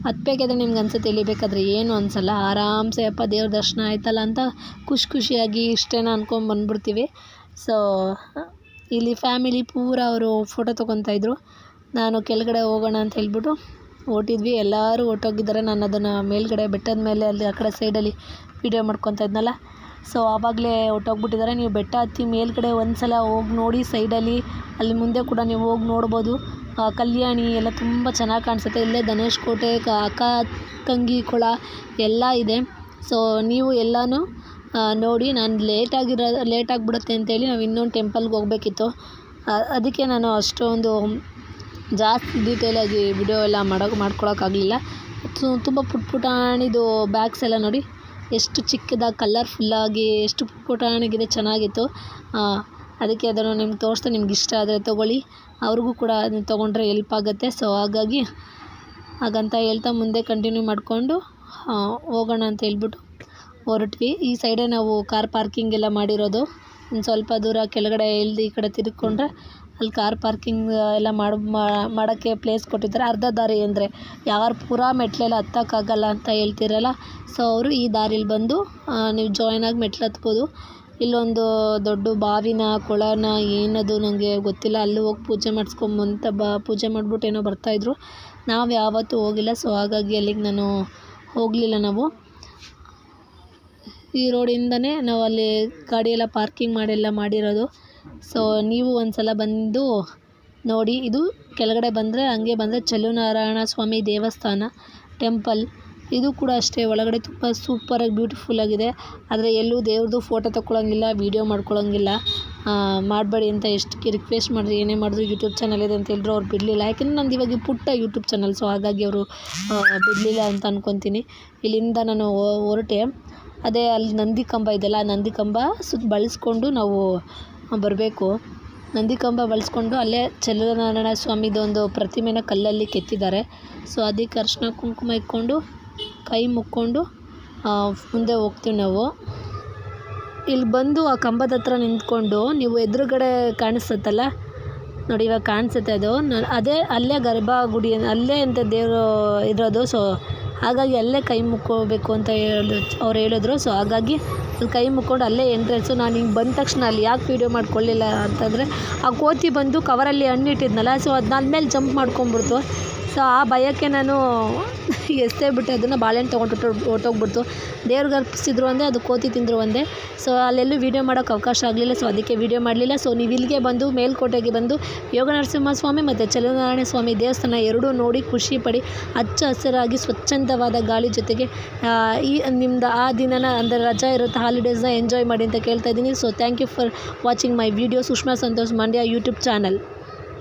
ಹತ್ಬೇಕಾದ್ರೆ ನಿಮ್ಗೆ ಅನ್ಸುತ್ತೆ, ಇಳಿಬೇಕಾದ್ರೆ ಏನು ಅನಿಸಲ್ಲ, ಆರಾಮ್ಸೆ, ಅಪ್ಪ ದೇವ್ರ ದರ್ಶನ ಆಯ್ತಲ್ಲ ಅಂತ ಖುಷಿ ಖುಷಿಯಾಗಿ ಇಷ್ಟೇನ ಅಂದ್ಕೊಂಡು ಬಂದ್ಬಿಡ್ತೀವಿ. ಸೊ ಇಲ್ಲಿ ಫ್ಯಾಮಿಲಿ ಪೂರ ಅವರು ಫೋಟೋ ತೊಗೊತಾ ನಾನು ಕೆಳಗಡೆ ಹೋಗೋಣ ಅಂತ ಹೇಳ್ಬಿಟ್ಟು ಹೊಟ್ಟಿದ್ವಿ ಎಲ್ಲರೂ ಹೊರ್ಟೋಗಿದ್ದಾರೆ. ನಾನು ಅದನ್ನು ಮೇಲ್ಗಡೆ ಬೆಟ್ಟದ ಮೇಲೆ ಅಲ್ಲಿ ಆ ಕಡೆ ಸೈಡಲ್ಲಿ ವೀಡಿಯೋ ಮಾಡ್ಕೊತಾ ಇದ್ನಲ್ಲ. ಸೊ ಆವಾಗಲೇ ಹೊರ್ಟೋಗ್ಬಿಟ್ಟಿದ್ದಾರೆ. ನೀವು ಬೆಟ್ಟ ಹತ್ತಿ ಮೇಲ್ಗಡೆ ಒಂದು ಸಲ ಹೋಗಿ ನೋಡಿ ಸೈಡಲ್ಲಿ ಅಲ್ಲಿ. ಮುಂದೆ ಕೂಡ ನೀವು ಹೋಗಿ ನೋಡ್ಬೋದು. ಕಲ್ಯಾಣಿ ಎಲ್ಲ ತುಂಬ ಚೆನ್ನಾಗಿ ಕಾಣಿಸುತ್ತೆ. ಇಲ್ಲೇ ಧನೇಶ್ ಕೋಟೆ, ಅಕ್ಕ, ತಂಗಿ, ಕೊಳ ಎಲ್ಲ ಇದೆ. ಸೊ ನೀವು ಎಲ್ಲನೂ ನೋಡಿ, ನಾನು ಲೇಟಾಗಿರೋ ಲೇಟ್ ಆಗಿಬಿಡುತ್ತೆ ಅಂತೇಳಿ ನಾವು ಇನ್ನೊಂದು ಟೆಂಪಲ್ಗೆ ಹೋಗಬೇಕಿತ್ತು. ಅದಕ್ಕೆ ನಾನು ಅಷ್ಟೊಂದು ಜಾಸ್ತಿ ಡೀಟೇಲಾಗಿ ವಿಡಿಯೋ ಎಲ್ಲ ಮಾಡೋಕೆ ಮಾಡ್ಕೊಳೋಕ್ಕಾಗಲಿಲ್ಲ ತುಂಬ ಪುಟ್ ಪುಟಾಣಿದು ಬ್ಯಾಗ್ಸ್ ಎಲ್ಲ ನೋಡಿ, ಎಷ್ಟು ಚಿಕ್ಕದಾಗಿ ಕಲರ್ಫುಲ್ಲಾಗಿ ಎಷ್ಟು ಪುಟ್ ಪುಟಾಣಿಗಿದೆ, ಚೆನ್ನಾಗಿತ್ತು. ಅದಕ್ಕೆ ಅದನ್ನು ನಿಮ್ಗೆ ತೋರಿಸ್ತಾ ನಿಮ್ಗೆ ಇಷ್ಟ ಆದರೆ ತೊಗೊಳ್ಳಿ. ಅವ್ರಿಗೂ ಕೂಡ ಅದನ್ನ ತೊಗೊಂಡ್ರೆ ಎಲ್ಪ್ ಆಗುತ್ತೆ. ಸೊ ಹಾಗಾಗಿ ಹಾಗಂತ ಹೇಳ್ತಾ ಮುಂದೆ ಕಂಟಿನ್ಯೂ ಮಾಡಿಕೊಂಡು ಹೋಗೋಣ ಅಂತ ಹೇಳ್ಬಿಟ್ಟು ಹೊರಟ್ವಿ. ಈ ಸೈಡೇ ನಾವು ಕಾರ್ ಪಾರ್ಕಿಂಗ್ ಎಲ್ಲ ಮಾಡಿರೋದು. ಒಂದು ಸ್ವಲ್ಪ ದೂರ ಕೆಳಗಡೆ ಇಲ್ದು ಈ ಕಡೆ ತಿರ್ಕೊಂಡ್ರೆ ಅಲ್ಲಿ ಕಾರ್ ಪಾರ್ಕಿಂಗ್ ಎಲ್ಲ ಮಾಡಿ ಮಾಡೋಕ್ಕೆ ಪ್ಲೇಸ್ ಕೊಟ್ಟಿದ್ದಾರೆ. ಅರ್ಧ ದಾರಿ ಅಂದರೆ ಯಾರು ಪೂರ ಮೆಟ್ಲೆಲ್ಲ ಹತ್ತಕ್ಕಾಗಲ್ಲ ಅಂತ ಹೇಳ್ತಿರಲ್ಲ. ಸೊ ಅವರು ಈ ದಾರಿಲಿ ಬಂದು ನೀವು ಜಾಯ್ನ್ ಆಗಿ ಮೆಟ್ಲು ಹತ್ಬೋದು. ಇಲ್ಲೊಂದು ದೊಡ್ಡ ಬಾವಿನ, ಕೊಳನ, ಏನದು ನನಗೆ ಗೊತ್ತಿಲ್ಲ. ಅಲ್ಲಿ ಹೋಗಿ ಪೂಜೆ ಮಾಡಿಸ್ಕೊಂಬಂತ ಬಾ, ಪೂಜೆ ಮಾಡಿಬಿಟ್ಟು ಏನೋ ಬರ್ತಾಯಿದ್ರು ನಾವು ಯಾವತ್ತೂ ಹೋಗಿಲ್ಲ. ಸೊ ಹಾಗಾಗಿ ಅಲ್ಲಿಗೆ ನಾನು ಹೋಗಲಿಲ್ಲ ನಾವು. ಈ ರೋಡಿಂದನೇ ನಾವು ಅಲ್ಲಿ ಗಾಡಿ ಎಲ್ಲ ಪಾರ್ಕಿಂಗ್ ಮಾಡೆಲ್ಲ ಮಾಡಿರೋದು. ಸೊ ನೀವು ಒಂದು ಸಲ ಬಂದು ನೋಡಿ. ಇದು ಕೆಳಗಡೆ ಬಂದರೆ, ಹಂಗೆ ಬಂದರೆ ಚಲುನಾರಾಯಣ ಸ್ವಾಮಿ ದೇವಸ್ಥಾನ, ಟೆಂಪಲ್. ಇದು ಕೂಡ ಅಷ್ಟೇ. ಒಳಗಡೆ ತುಂಬ ಸೂಪರಾಗಿ ಬ್ಯೂಟಿಫುಲ್ಲಾಗಿದೆ ಆದರೆ ಎಲ್ಲೂ ದೇವ್ರದ್ದು ಫೋಟೋ ತಗೊಳ್ಳೋಂಗಿಲ್ಲ ವೀಡಿಯೋ ಮಾಡ್ಕೊಳ್ಳೋಂಗಿಲ್ಲ ಮಾಡಬೇಡಿ ಅಂತ ಎಷ್ಟು ರಿಕ್ವೆಸ್ಟ್ ಮಾಡಿದ್ರು, ಏನೇ ಮಾಡಿದ್ರು ಯೂಟ್ಯೂಬ್ ಚಾನಲ್ ಇದೆ ಅಂತ ಹೇಳಿದ್ರು, ಅವ್ರು ಬಿಡಲಿಲ್ಲ. ಯಾಕೆಂದ್ರೆ ನಂದು ಇವಾಗ ಪುಟ್ಟ ಯೂಟ್ಯೂಬ್ ಚಾನಲ್ ಸೊ ಹಾಗಾಗಿ ಅವರು ಬಿಡಲಿಲ್ಲ ಅಂತ ಅಂದ್ಕೊತೀನಿ ಇಲ್ಲಿಂದ ನಾನು ಹೊರಟೆ. ಅದೇ ಅಲ್ಲಿ ನಂದಿ ಕಂಬ ಇದೆಯಲ್ಲ ಆ ನಂದಿ ಕಂಬ ಸುತ್ತ ಬಳಸ್ಕೊಂಡು ನಾವು ಬರಬೇಕು. ನಂದಿ ಕಂಬ ಬಳಸ್ಕೊಂಡು ಅಲ್ಲೇ ಚೆಲುವನಾರಾಯಣ ಸ್ವಾಮಿದು ಒಂದು ಪ್ರತಿಮೆನ ಕಲ್ಲಲ್ಲಿ ಕೆತ್ತಿದ್ದಾರೆ. ಸೊ ಅದಕ್ಕೆ ಅರಿಶಿನ ಕುಂಕುಮ ಇಟ್ಕೊಂಡು ಕೈ ಮುಕ್ಕೊಂಡು ಮುಂದೆ ಹೋಗ್ತೀವಿ ನಾವು. ಇಲ್ಲಿ ಬಂದು ಆ ಕಂಬದ ಹತ್ರ ನಿಂತ್ಕೊಂಡು ನೀವು ಎದುರುಗಡೆ ಕಾಣಿಸ್ತಲ್ಲ ನೋಡಿ ಇವಾಗ ಕಾಣಿಸುತ್ತೆ ಅದು. ಅದೇ ಅಲ್ಲೇ ಗರ್ಭಗುಡಿ, ಅಲ್ಲೇ ಅಂತ ದೇವರು ಇರೋದು. ಸೊ ಹಾಗಾಗಿ ಅಲ್ಲೇ ಕೈ ಮುಕ್ಕೋಬೇಕು ಅಂತ ಹೇಳಿದ್ರು ಅವ್ರು ಹೇಳಿದ್ರು. ಸೊ ಹಾಗಾಗಿ ಕೈ ಮುಕ್ಕೊಂಡು ಅಲ್ಲೇ ಎಂಟ್ರೆನ್ಸು ನಾನು ಹಿಂಗೆ ಬಂದ ತಕ್ಷಣ ಅಲ್ಲಿ ಯಾಕೆ ವೀಡಿಯೋ ಮಾಡ್ಕೊಳ್ಳಿಲ್ಲ ಅಂತಂದರೆ, ಆ ಕೋತಿ ಬಂದು ಕವರಲ್ಲಿ ಹಣ್ಣಿಟ್ಟಿದ್ನಲ್ಲ ಸೊ ಅದು ಮೇಲೆ ಜಂಪ್ ಮಾಡ್ಕೊಂಬಿಡ್ತು ಸೊ ಆ ಭಯಕ್ಕೆ ನಾನು ಎಸ್ತೇ ಬಿಟ್ಟೆ, ಅದನ್ನು ಬಾಳೆಹಣ್ಣು ತೊಗೊಂಡು ಹೊರ್ಟೋಗ್ಬಿಡ್ತು. ದೇವ್ರಿಗೆ ಅರ್ಪಿಸಿದ್ರು ಒಂದೇ, ಅದು ಕೋತಿ ತಿಂದರು ಒಂದೇ. ಸೊ ಅಲ್ಲೆಲ್ಲೂ ವೀಡಿಯೋ ಮಾಡೋಕ್ಕೆ ಅವಕಾಶ ಆಗಲಿಲ್ಲ ಸೊ ಅದಕ್ಕೆ ವೀಡಿಯೋ ಮಾಡಲಿಲ್ಲ. ಸೊ ನೀವು ಇಲ್ಲಿಗೆ ಬಂದು, ಮೇಲ್ಕೋಟೆಗೆ ಬಂದು ಯೋಗ ನರಸಿಂಹಸ್ವಾಮಿ ಮತ್ತು ಚಲನಾರಾಯಣ ಸ್ವಾಮಿ ದೇವಸ್ಥಾನ ಎರಡೂ ನೋಡಿ ಖುಷಿ ಪಡಿ ಹಚ್ಚ ಹಸಿರಾಗಿ ಸ್ವಚ್ಛಂದವಾದ ಗಾಳಿ ಜೊತೆಗೆ ಈ ನಿಮ್ದು ಆ ದಿನನ ಅಂದರೆ ರಜಾ ಇರುತ್ತೆ ಹಾಲಿಡೇಸ್ನ ಎಂಜಾಯ್ ಮಾಡಿ ಅಂತ ಕೇಳ್ತಾ ಇದ್ದೀನಿ. So thank you for watching my video Sushma Santosh Mandya YouTube channel